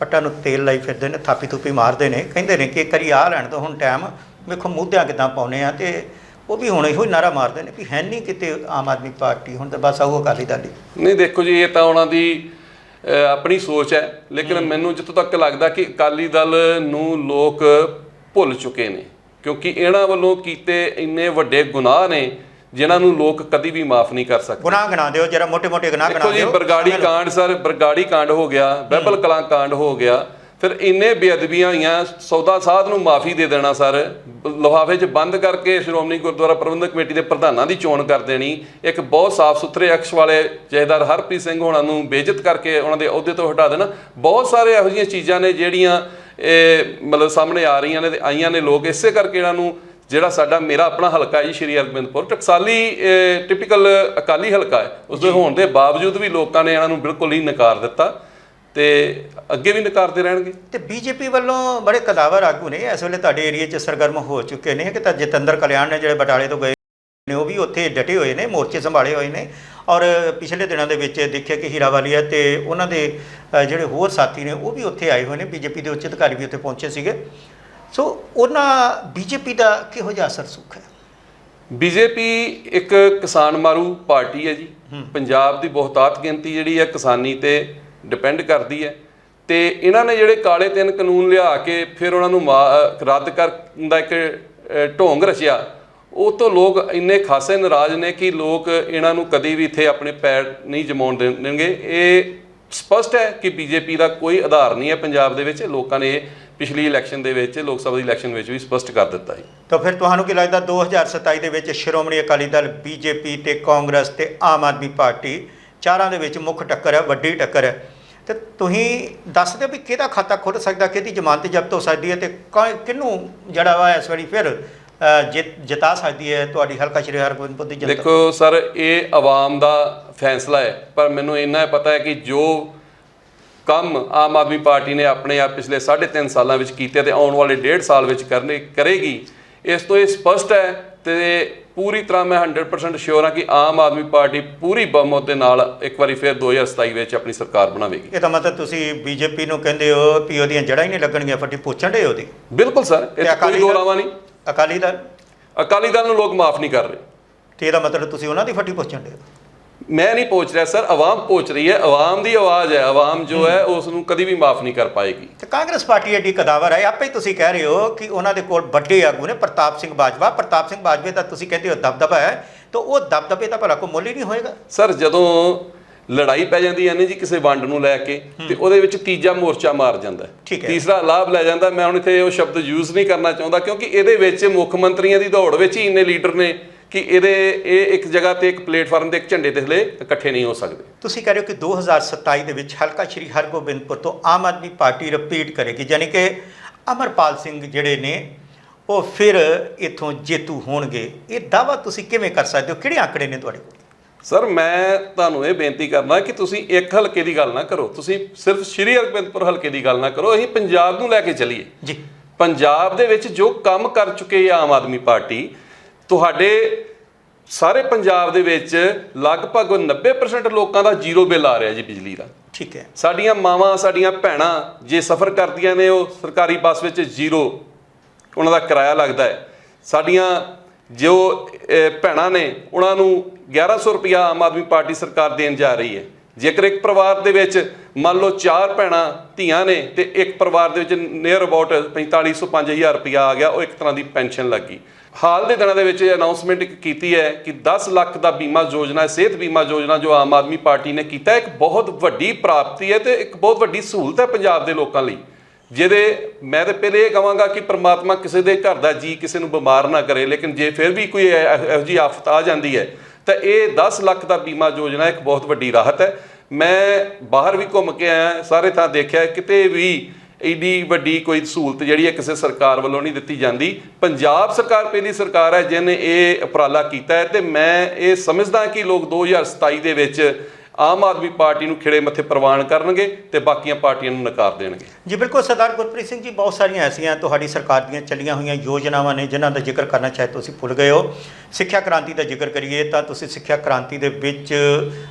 ਪੱਟਾਂ ਨੂੰ ਤੇਲ ਲਾਈ ਫਿਰਦੇ ਨੇ ਥਾਪੀ ਥੂਪੀ ਮਾਰਦੇ ਨੇ। ਕਹਿੰਦੇ ਨੇ ਕਿ ਕਰੀ ਆ ਲੈਣ ਤੋਂ ਹੁਣ ਟਾਈਮ ਵੇਖੋ ਮੁੱਦਿਆਂ ਕਿਦਾਂ ਪਾਉਨੇ ਆ ਤੇ ਉਹ ਵੀ ਹੁਣ ਇਹੋ ਹੀ ਨਾਰਾ ਮਾਰਦੇ ਨੇ ਵੀ ਹੈ ਨਹੀਂ ਕਿਤੇ ਆਮ ਆਦਮੀ ਪਾਰਟੀ ਹੁਣ ਤਾਂ ਬਸ ਆਹੋ ਅਕਾਲੀ ਦਲ ਹੀ। ਨਹੀਂ ਦੇਖੋ ਜੀ ਇਹ ਤਾਂ ਉਹਨਾਂ ਦੀ ਆਪਣੀ ਸੋਚ ਹੈ। ਲੇਕਿਨ ਮੈਨੂੰ ਜਿੱਥੋਂ ਤੱਕ ਲੱਗਦਾ ਕਿ ਅਕਾਲੀ ਦਲ ਨੂੰ ਲੋਕ ਭੁੱਲ ਚੁੱਕੇ ਨੇ। ਕਿਉਂਕਿ ਇਹਨਾਂ ਵੱਲੋਂ ਕੀਤੇ ਇੰਨੇ ਵੱਡੇ ਗੁਨਾਹ ਨੇ ਜਿਨ੍ਹਾਂ ਨੂੰ ਲੋਕ ਕਦੀ ਵੀ ਮਾਫ ਨਹੀਂ ਕਰ ਸਕਦੇ। ਗੁਨਾਹ ਗਿਣਾ ਦਿਓ ਜਿਹੜਾ ਮੋٹے-ਮੋٹے ਗੁਨਾਹ ਗਿਣਾ ਦਿਓ। ਬਰਗਾੜੀ ਕਾਂਡ ਸਰ ਬਰਗਾੜੀ ਕਾਂਡ ਹੋ ਗਿਆ ਬਹਿਬਲ ਕਲਾਂ ਕਾਂਡ ਹੋ ਗਿਆ। ਫਿਰ ਇੰਨੇ ਬੇਅਦਬੀਆਂ ਹੋਈਆਂ ਸੌਦਾ ਸਾਧ ਨੂੰ ਮਾਫੀ ਦੇ ਦੇਣਾ ਸਰ। ਲਿਫਾਫੇ 'ਚ ਬੰਦ ਕਰਕੇ ਸ਼੍ਰੋਮਣੀ ਗੁਰਦੁਆਰਾ ਪ੍ਰਬੰਧਕ ਕਮੇਟੀ ਦੇ ਪ੍ਰਧਾਨਾਂ ਦੀ ਚੋਣ ਕਰ ਦੇਣੀ। ਇੱਕ ਬਹੁਤ ਸਾਫ਼ ਸੁਥਰੇ ਅਕਸ਼ ਵਾਲੇ ਜਹੇਦਾਰ ਹਰਪ੍ਰੀਤ ਸਿੰਘ ਹੋਣਾ ਨੂੰ ਬੇਇੱਜ਼ਤ ਕਰਕੇ ਉਹਨਾਂ ਦੇ ਅਹੁਦੇ ਤੋਂ ਹਟਾ ਦੇਣਾ। ਬਹੁਤ ਸਾਰੇ ਇਹੋ ਜਿਹੀਆਂ ਚੀਜ਼ਾਂ ਨੇ ਜਿਹੜੀਆਂ ਇਹ ਮਤਲਬ ਸਾਹਮਣੇ ਆ ਰਹੀਆਂ ਨੇ ਤੇ ਆਈਆਂ ਨੇ ਲੋਕ। ਇਸੇ ਕਰਕੇ ਇਹਨਾਂ ਨੂੰ ਜਿਹੜਾ ਸਾਡਾ ਮੇਰਾ ਆਪਣਾ ਹਲਕਾ ਹੈ ਜੀ ਸ਼੍ਰੀ ਅਰਬਿੰਦਪੁਰ ਟਕਸਾਲੀ ਟਿਪੀਕਲ ਅਕਾਲੀ ਹਲਕਾ ਹੈ। ਉਸ ਦੇ ਹੋਣ ਦੇ ਬਾਵਜੂਦ ਵੀ ਲੋਕਾਂ ਨੇ ਇਹਨਾਂ ਨੂੰ ਬਿਲਕੁਲ ਹੀ ਨਕਾਰ ਦਿੱਤਾ ਤੇ ਅੱਗੇ ਵੀ ਨਕਾਰਦੇ ਰਹਿਣਗੇ। ਤੇ ਬੀਜੇਪੀ ਵੱਲੋਂ ਬੜੇ ਕਦਾਵਰ ਆਗੂ ਨੇ। ਇਸ ਵੇਲੇ ਤੁਹਾਡੇ ਏਰੀਆ 'ਚ ਸਰਗਰਮ ਹੋ ਚੁੱਕੇ ਨੇ ਕਿ ਤਾਂ ਜਤਿੰਦਰ ਕਲਿਆਣ ਨੇ ਜਿਹੜੇ ਬਟਾਲੇ ਤੋਂ ਗਏ ਨੇ ਉਹ ਵੀ ਉੱਥੇ ਡਟੇ ਹੋਏ ਨੇ ਮੋਰਚੇ ਸੰਭਾਲੇ ਹੋਏ ਨੇ। ਔਰ ਪਿਛਲੇ ਦਿਨਾਂ ਦੇ ਵਿੱਚ ਦੇਖਿਆ ਕਿ ਹੀਰਾਵਾਲੀਆ ਤੇ ਉਹਨਾਂ ਦੇ ਜਿਹੜੇ ਹੋਰ ਸਾਥੀ ਨੇ ਉਹ ਵੀ ਉੱਥੇ ਆਏ ਹੋਏ ਨੇ। ਬੀਜੇਪੀ ਦੇ ਉੱਚ ਅਧਿਕਾਰੀ ਵੀ ਉੱਥੇ ਪਹੁੰਚੇ ਸੀਗੇ। ਸੋ ਉਹਨਾਂ ਬੀਜੇਪੀ ਦਾ ਕਿਹੋ ਜਿਹਾ ਅਸਰ ਸੁੱਖ ਹੈ? ਬੀਜੇਪੀ ਇੱਕ ਕਿਸਾਨ ਮਾਰੂ ਪਾਰਟੀ ਹੈ ਜੀ। ਪੰਜਾਬ ਦੀ ਬਹੁਤਾਤ ਗਿਣਤੀ ਜਿਹੜੀ ਹੈ ਕਿਸਾਨੀ ਤੇ ਡਿਪੈਂਡ ਕਰਦੀ ਹੈ। ਤੇ ਇਹਨਾਂ ਨੇ ਜਿਹੜੇ ਕਾਲੇ ਤਿੰਨ ਕਾਨੂੰਨ ਲਿਆ ਕੇ ਫਿਰ ਉਹਨਾਂ ਨੂੰ ਰੱਦ ਕਰਨ ਦਾ ਇੱਕ ਢੋਂਗ ਰਚਿਆ। ਉਹ ਤੋਂ ਲੋਕ ਇੰਨੇ ਖਾਸੇ ਨਾਰਾਜ਼ ਨੇ ਕਿ ਲੋਕ ਇਹਨਾਂ ਨੂੰ ਕਦੀ ਵੀ ਇੱਥੇ ਆਪਣੇ ਪੈਰ ਨਹੀਂ ਜਮਾਉਣ ਦੇਣਗੇ। ਇਹ ਸਪਸ਼ਟ ਹੈ ਕਿ ਬੀਜੇਪੀ ਦਾ ਕੋਈ ਆਧਾਰ ਨਹੀਂ ਹੈ ਪੰਜਾਬ ਦੇ ਵਿੱਚ। ਲੋਕਾਂ ਨੇ ਪਿਛਲੀ ਇਲੈਕਸ਼ਨ ਦੇ ਵਿੱਚ, ਲੋਕ ਸਭਾ ਦੀ ਇਲੈਕਸ਼ਨ ਵਿੱਚ ਵੀ ਸਪਸ਼ਟ ਕਰ ਦਿੱਤਾ ਹੈ ਤਾਂ ਫਿਰ ਤੁਹਾਨੂੰ ਕੀ ਲੱਗਦਾ 2027 ਦੇ ਵਿੱਚ ਸ਼੍ਰੋਮਣੀ ਅਕਾਲੀ ਦਲ, ਬੀਜੇਪੀ ਤੇ ਕਾਂਗਰਸ ਤੇ ਆਮ ਆਦਮੀ ਪਾਰਟੀ ਚਾਰਾਂ ਦੇ ਵਿੱਚ ਮੁੱਖ ਟੱਕਰ ਹੈ, ਵੱਡੀ ਟੱਕਰ ਹੈ। ਤੇ ਤੁਸੀਂ ਦੱਸ ਦਿਓ ਵੀ ਕਿਹਦਾ ਖਾਤਾ ਖੁੱਲ ਸਕਦਾ, ਕਿਹਦੀ ਜ਼ਮਾਨਤ ਜ਼ਬਤ ਹੋ ਸਕਦੀ ਹੈ ਤੇ ਕ- ਕਿਹਨੂੰ ਜਿਹੜਾ ਵਾ ਇਸ ਵਾਰੀ ਫਿਰ ਜਿੱਤ ਜਿਤਾ ਸਕਦੀ ਹੈ ਤੁਹਾਡੀ ਹਲਕਾ ਸ਼੍ਰੀ ਹਰਗੋਬਿੰਦਪੁਰ ਦੀ ਜਨਤਾ। ਦੇਖੋ ਸਰ ਇਹ ਆਵਾਮ ਦਾ ਫੈਸਲਾ ਹੈ ਪਰ ਮੈਨੂੰ ਇੰਨਾ ਪਤਾ ਹੈ ਕਿ ਜੋ ਕੰਮ ਆਮ ਆਦਮੀ ਪਾਰਟੀ ਨੇ ਆਪਣੇ ਆਪ ਪਿਛਲੇ 3.5 ਸਾਲਾਂ ਵਿੱਚ ਕੀਤੇ ਤੇ ਆਉਣ ਵਾਲੇ 1.5 ਸਾਲ ਵਿੱਚ ਕਰਨੇ ਕਰੇਗੀ ਇਸ ਤੋਂ ਇਹ ਸਪਸ਼ਟ ਹੈ ਤੇ ਪੂਰੀ ਤਰ੍ਹਾਂ ਮੈਂ 100% ਸ਼ੋਰ ਹਾਂ ਕਿ ਆਮ ਆਦਮੀ ਪਾਰਟੀ ਪੂਰੀ ਬਹੁਮਤ ਦੇ ਨਾਲ ਇੱਕ ਵਾਰੀ ਫਿਰ 2027 ਵਿੱਚ ਆਪਣੀ ਸਰਕਾਰ ਬਣਾਵੇਗੀ। ਇਹ ਤਾਂ ਮਤਲਬ ਤੁਸੀਂ ਬੀਜੇਪੀ ਨੂੰ ਕਹਿੰਦੇ ਹੋ ਵੀ ਉਹਦੀਆਂ ਜੜ੍ਹਾਂ ਹੀ ਨਹੀਂ ਲੱਗਣਗੀਆਂ ਫੱਟੀ ਪੁੱਛਣ ਦੇ ਉਹਦੀ? ਬਿਲਕੁਲ ਸਰ ਇਹ ਕੋਈ ਅਕਾਲੀ ਦੋ ਦਲ- ਰਾਵਾਂ ਨਹੀਂ। ਅਕਾਲੀ ਦਲ? ਅਕਾਲੀ ਦਲ ਨੂੰ ਲੋਕ ਮਾਫ ਨਹੀਂ ਕਰ ਰਹੇ। ਤੇ ਇਹਦਾ ਮਤਲਬ ਤੁਸੀਂ ਉਹਨਾਂ ਦੀ ਫੱਟੀ ਪੁੱਛਣ ਦੇ ਮੈਂ ਨਹੀਂ ਪਹੁੰਚ ਰਿਹਾ ਸਰ ਆਵਾਮ ਪਹੁੰਚ ਰਹੀ ਹੈ ਆਵਾਮ ਦੀ ਆਵਾਜ਼ ਹੈ ਆਵਾਮ ਜੋ ਹੈ ਉਸ ਨੂੰ ਕਦੀ ਵੀ ਮਾਫ ਨਹੀਂ ਕਰ ਪਾਏਗੀ। ਤੇ ਕਾਂਗਰਸ ਪਾਰਟੀ ਐਡੀ ਕਦਾਵਰ ਹੈ ਆਪੇ ਹੀ ਤੁਸੀਂ ਕਹਿ ਰਹੇ ਹੋ ਕਿ ਉਹਨਾਂ ਦੇ ਕੋਲ ਵੱਡੇ ਆਗੂ ਨੇ ਪ੍ਰਤਾਪ ਸਿੰਘ ਬਾਜਵਾ। ਪ੍ਰਤਾਪ ਸਿੰਘ ਬਾਜਵੇ ਦਾ ਤੁਸੀਂ ਕਹਿੰਦੇ ਹੋ ਦਬਦਬਾ ਹੈ ਤਾਂ ਉਹ ਦਬਦਬੇ ਦਾ ਭਲਾ ਕੋਈ ਮੁੱਲ ਹੀ ਨਹੀਂ ਹੋਏਗਾ। ਸਰ ਜਦੋਂ ਲੜਾਈ ਪੈ ਜਾਂਦੀ ਹੈ ਨੇ ਜੀ ਕਿਸੇ ਵੰਡ ਨੂੰ ਲੈ ਕੇ ਤੇ ਉਹਦੇ ਵਿੱਚ ਤੀਜਾ ਮੋਰਚਾ ਮਾਰ ਜਾਂਦਾ। ਤੀਸਰਾ ਲਾਭ ਲੈ ਜਾਂਦਾ ਮੈਂ ਹੁਣ ਇੱਥੇ ਉਹ ਸ਼ਬਦ ਯੂਜ਼ ਨਹੀਂ ਕਰਨਾ ਚਾਹੁੰਦਾ ਕਿਉਂਕਿ ਇਹਦੇ ਵਿੱਚ ਮੁੱਖ ਮੰਤਰੀਆਂ ਦੀ ਦੌੜ ਵਿੱਚ ਹੀ ਇੰਨੇ ਲੀਡਰ ਨੇ ਕਿ ਇਹਦੇ ਇਹ ਇੱਕ ਜਗ੍ਹਾ ਤੇ ਇੱਕ ਪਲੇਟਫਾਰਮ ਤੇ ਇੱਕ ਝੰਡੇ ਤੇ ਥੱਲੇ ਇਕੱਠੇ ਨਹੀਂ ਹੋ ਸਕਦੇ। ਤੁਸੀਂ ਕਹਿ ਰਹੇ ਹੋ ਕਿ 2027 ਦੇ ਵਿੱਚ ਹਲਕਾ ਸ਼੍ਰੀ ਹਰਗੋਬਿੰਦਪੁਰ ਤੋਂ ਆਮ ਆਦਮੀ ਪਾਰਟੀ ਰਿਪੀਟ ਕਰੇਗੀ ਯਾਨੀ ਕਿ ਅਮਰਪਾਲ ਸਿੰਘ ਜਿਹੜੇ ਨੇ ਉਹ ਫਿਰ ਇਥੋਂ ਜੇਤੂ ਹੋਣਗੇ। ਇਹ ਦਾਵਾ ਤੁਸੀਂ ਕਿਵੇਂ ਕਰ ਸਕਦੇ ਹੋ? ਕਿਹੜੇ ਆંકੜੇ ਨੇ ਤੁਹਾਡੇ ਕੋਲ? ਸਰ ਮੈਂ ਤੁਹਾਨੂੰ ਇਹ ਬੇਨਤੀ ਕਰਨਾ ਕਿ ਤੁਸੀਂ ਇੱਕ ਹਲਕੇ ਦੀ ਗੱਲ ਨਾ ਕਰੋ। ਤੁਸੀਂ ਸਿਰਫ ਸ਼੍ਰੀ ਹਰਗੋਬਿੰਦਪੁਰ ਹਲਕੇ ਦੀ ਗੱਲ ਨਾ ਕਰੋ। ਅਸੀਂ ਪੰਜਾਬ ਨੂੰ ਲੈ ਕੇ ਚੱਲੀਏ। ਜੀ। ਪੰਜਾਬ ਦੇ ਵਿੱਚ ਜੋ ਕੰਮ ਕਰ ਚੁੱਕੇ ਆ ਆਮ ਆਦਮੀ ਪਾਰਟੀ ਤੁਹਾਡੇ ਸਾਰੇ ਪੰਜਾਬ ਦੇ ਵਿੱਚ ਲਗਭਗ 90% ਲੋਕਾਂ ਦਾ ਜ਼ੀਰੋ ਬਿੱਲ ਆ ਰਿਹਾ ਜੀ ਬਿਜਲੀ ਦਾ। ਠੀਕ ਹੈ। ਸਾਡੀਆਂ ਮਾਵਾਂ ਸਾਡੀਆਂ ਭੈਣਾਂ ਜੇ ਸਫ਼ਰ ਕਰਦੀਆਂ ਨੇ ਉਹ ਸਰਕਾਰੀ ਬੱਸ ਵਿੱਚ ਜ਼ੀਰੋ ਉਹਨਾਂ ਦਾ ਕਿਰਾਇਆ ਲੱਗਦਾ ਹੈ। ਸਾਡੀਆਂ ਜੋ ਭੈਣਾਂ ਨੇ ਉਹਨਾਂ ਨੂੰ 1100 ਰੁਪਇਆ ਆਮ ਆਦਮੀ ਪਾਰਟੀ ਸਰਕਾਰ ਦੇਣ ਜਾ ਰਹੀ ਹੈ। ਜੇਕਰ ਇੱਕ ਪਰਿਵਾਰ ਦੇ ਵਿੱਚ ਮੰਨ ਲਓ ਚਾਰ ਭੈਣਾਂ, ਧੀਆਂ ਨੇ ਤੇ ਇੱਕ ਪਰਿਵਾਰ ਦੇ ਵਿੱਚ ਨੀਅਰ ਅਬਾਊਟ 4500 5000 ਰੁਪਇਆ ਆ ਗਿਆ, ਉਹ ਇੱਕ ਤਰ੍ਹਾਂ ਦੀ ਪੈਨਸ਼ਨ ਲੱਗੀ ਹਾਲ ਦੇ ਦਿਨਾਂ ਦੇ ਵਿੱਚ ਇਹ ਅਨਾਉਂਸਮੈਂਟ ਕੀਤੀ ਹੈ ਕਿ 10 ਲੱਖ ਦਾ ਬੀਮਾ ਯੋਜਨਾ, ਸਿਹਤ ਬੀਮਾ ਯੋਜਨਾ ਜੋ ਆਮ ਆਦਮੀ ਪਾਰਟੀ ਨੇ ਕੀਤਾ, ਇੱਕ ਬਹੁਤ ਵੱਡੀ ਪ੍ਰਾਪਤੀ ਹੈ ਤੇ ਇੱਕ ਬਹੁਤ ਵੱਡੀ ਸਹੂਲਤ ਹੈ ਪੰਜਾਬ ਦੇ ਲੋਕਾਂ ਲਈ। ਜਿਹਦੇ ਮੈਂ ਤੇ ਪਹਿਲੇ ਇਹ ਕਹਾਂਗਾ ਕਿ ਪ੍ਰਮਾਤਮਾ ਕਿਸੇ ਦੇ ਘਰ ਦਾ ਜੀ ਕਿਸੇ ਨੂੰ ਬਿਮਾਰ ਨਾ ਕਰੇ, ਲੇਕਿਨ ਜੇ ਫਿਰ ਵੀ ਕੋਈ ਇਹੋ ਜਿਹੀ ਆਫਤ ਆ ਜਾਂਦੀ ਹੈ ਤਾਂ ਇਹ 10 ਲੱਖ ਦਾ ਬੀਮਾ ਯੋਜਨਾ ਇੱਕ ਬਹੁਤ ਵੱਡੀ ਰਾਹਤ ਹੈ। ਮੈਂ ਬਾਹਰ ਵੀ ਘੁੰਮ ਕੇ ਆਇਆ, ਸਾਰੇ ਥਾਂ ਦੇਖਿਆ, ਕਿਤੇ ਵੀ ਏਡੀ ਵੱਡੀ ਕੋਈ ਸਹੂਲਤ ਜਿਹੜੀ ਹੈ ਕਿਸੇ ਸਰਕਾਰ ਵੱਲੋਂ ਨਹੀਂ ਦਿੱਤੀ ਜਾਂਦੀ। ਪੰਜਾਬ ਸਰਕਾਰ ਪਹਿਲੀ ਸਰਕਾਰ ਹੈ ਜਿਹਨੇ ਇਹ ਉਪਰਾਲਾ ਕੀਤਾ ਹੈ ਤੇ ਮੈਂ ਇਹ ਸਮਝਦਾ ਕਿ ਲੋਕ 2027 ਦੇ ਵਿੱਚ ਆਮ ਆਦਮੀ ਪਾਰਟੀ ਨੂੰ ਖਿੜੇ ਮੱਥੇ ਪ੍ਰਵਾਨ ਕਰਨਗੇ ਤੇ ਬਾਕੀਆਂ ਪਾਰਟੀਆਂ ਨੂੰ ਨਕਾਰ ਦੇਣਗੇ। ਜੀ ਬਿਲਕੁਲ ਸਰਦਾਰ ਗੁਰਪ੍ਰੀਤ ਸਿੰਘ ਜੀ ਬਹੁਤ ਸਾਰੀਆਂ ਐਸੀਆਂ ਤੁਹਾਡੀ ਸਰਕਾਰ ਦੀਆਂ ਚੱਲੀਆਂ ਹੋਈਆਂ ਯੋਜਨਾਵਾਂ ਨੇ ਜਿਨ੍ਹਾਂ ਦਾ ਜ਼ਿਕਰ ਕਰਨਾ ਚਾਹੇ ਤੁਸੀਂ ਭੁੱਲ ਗਏ ਹੋ। ਸਿੱਖਿਆ ਕ੍ਰਾਂਤੀ ਦਾ ਜ਼ਿਕਰ ਕਰੀਏ ਤਾਂ ਤੁਸੀਂ ਸਿੱਖਿਆ ਕ੍ਰਾਂਤੀ ਦੇ ਵਿੱਚ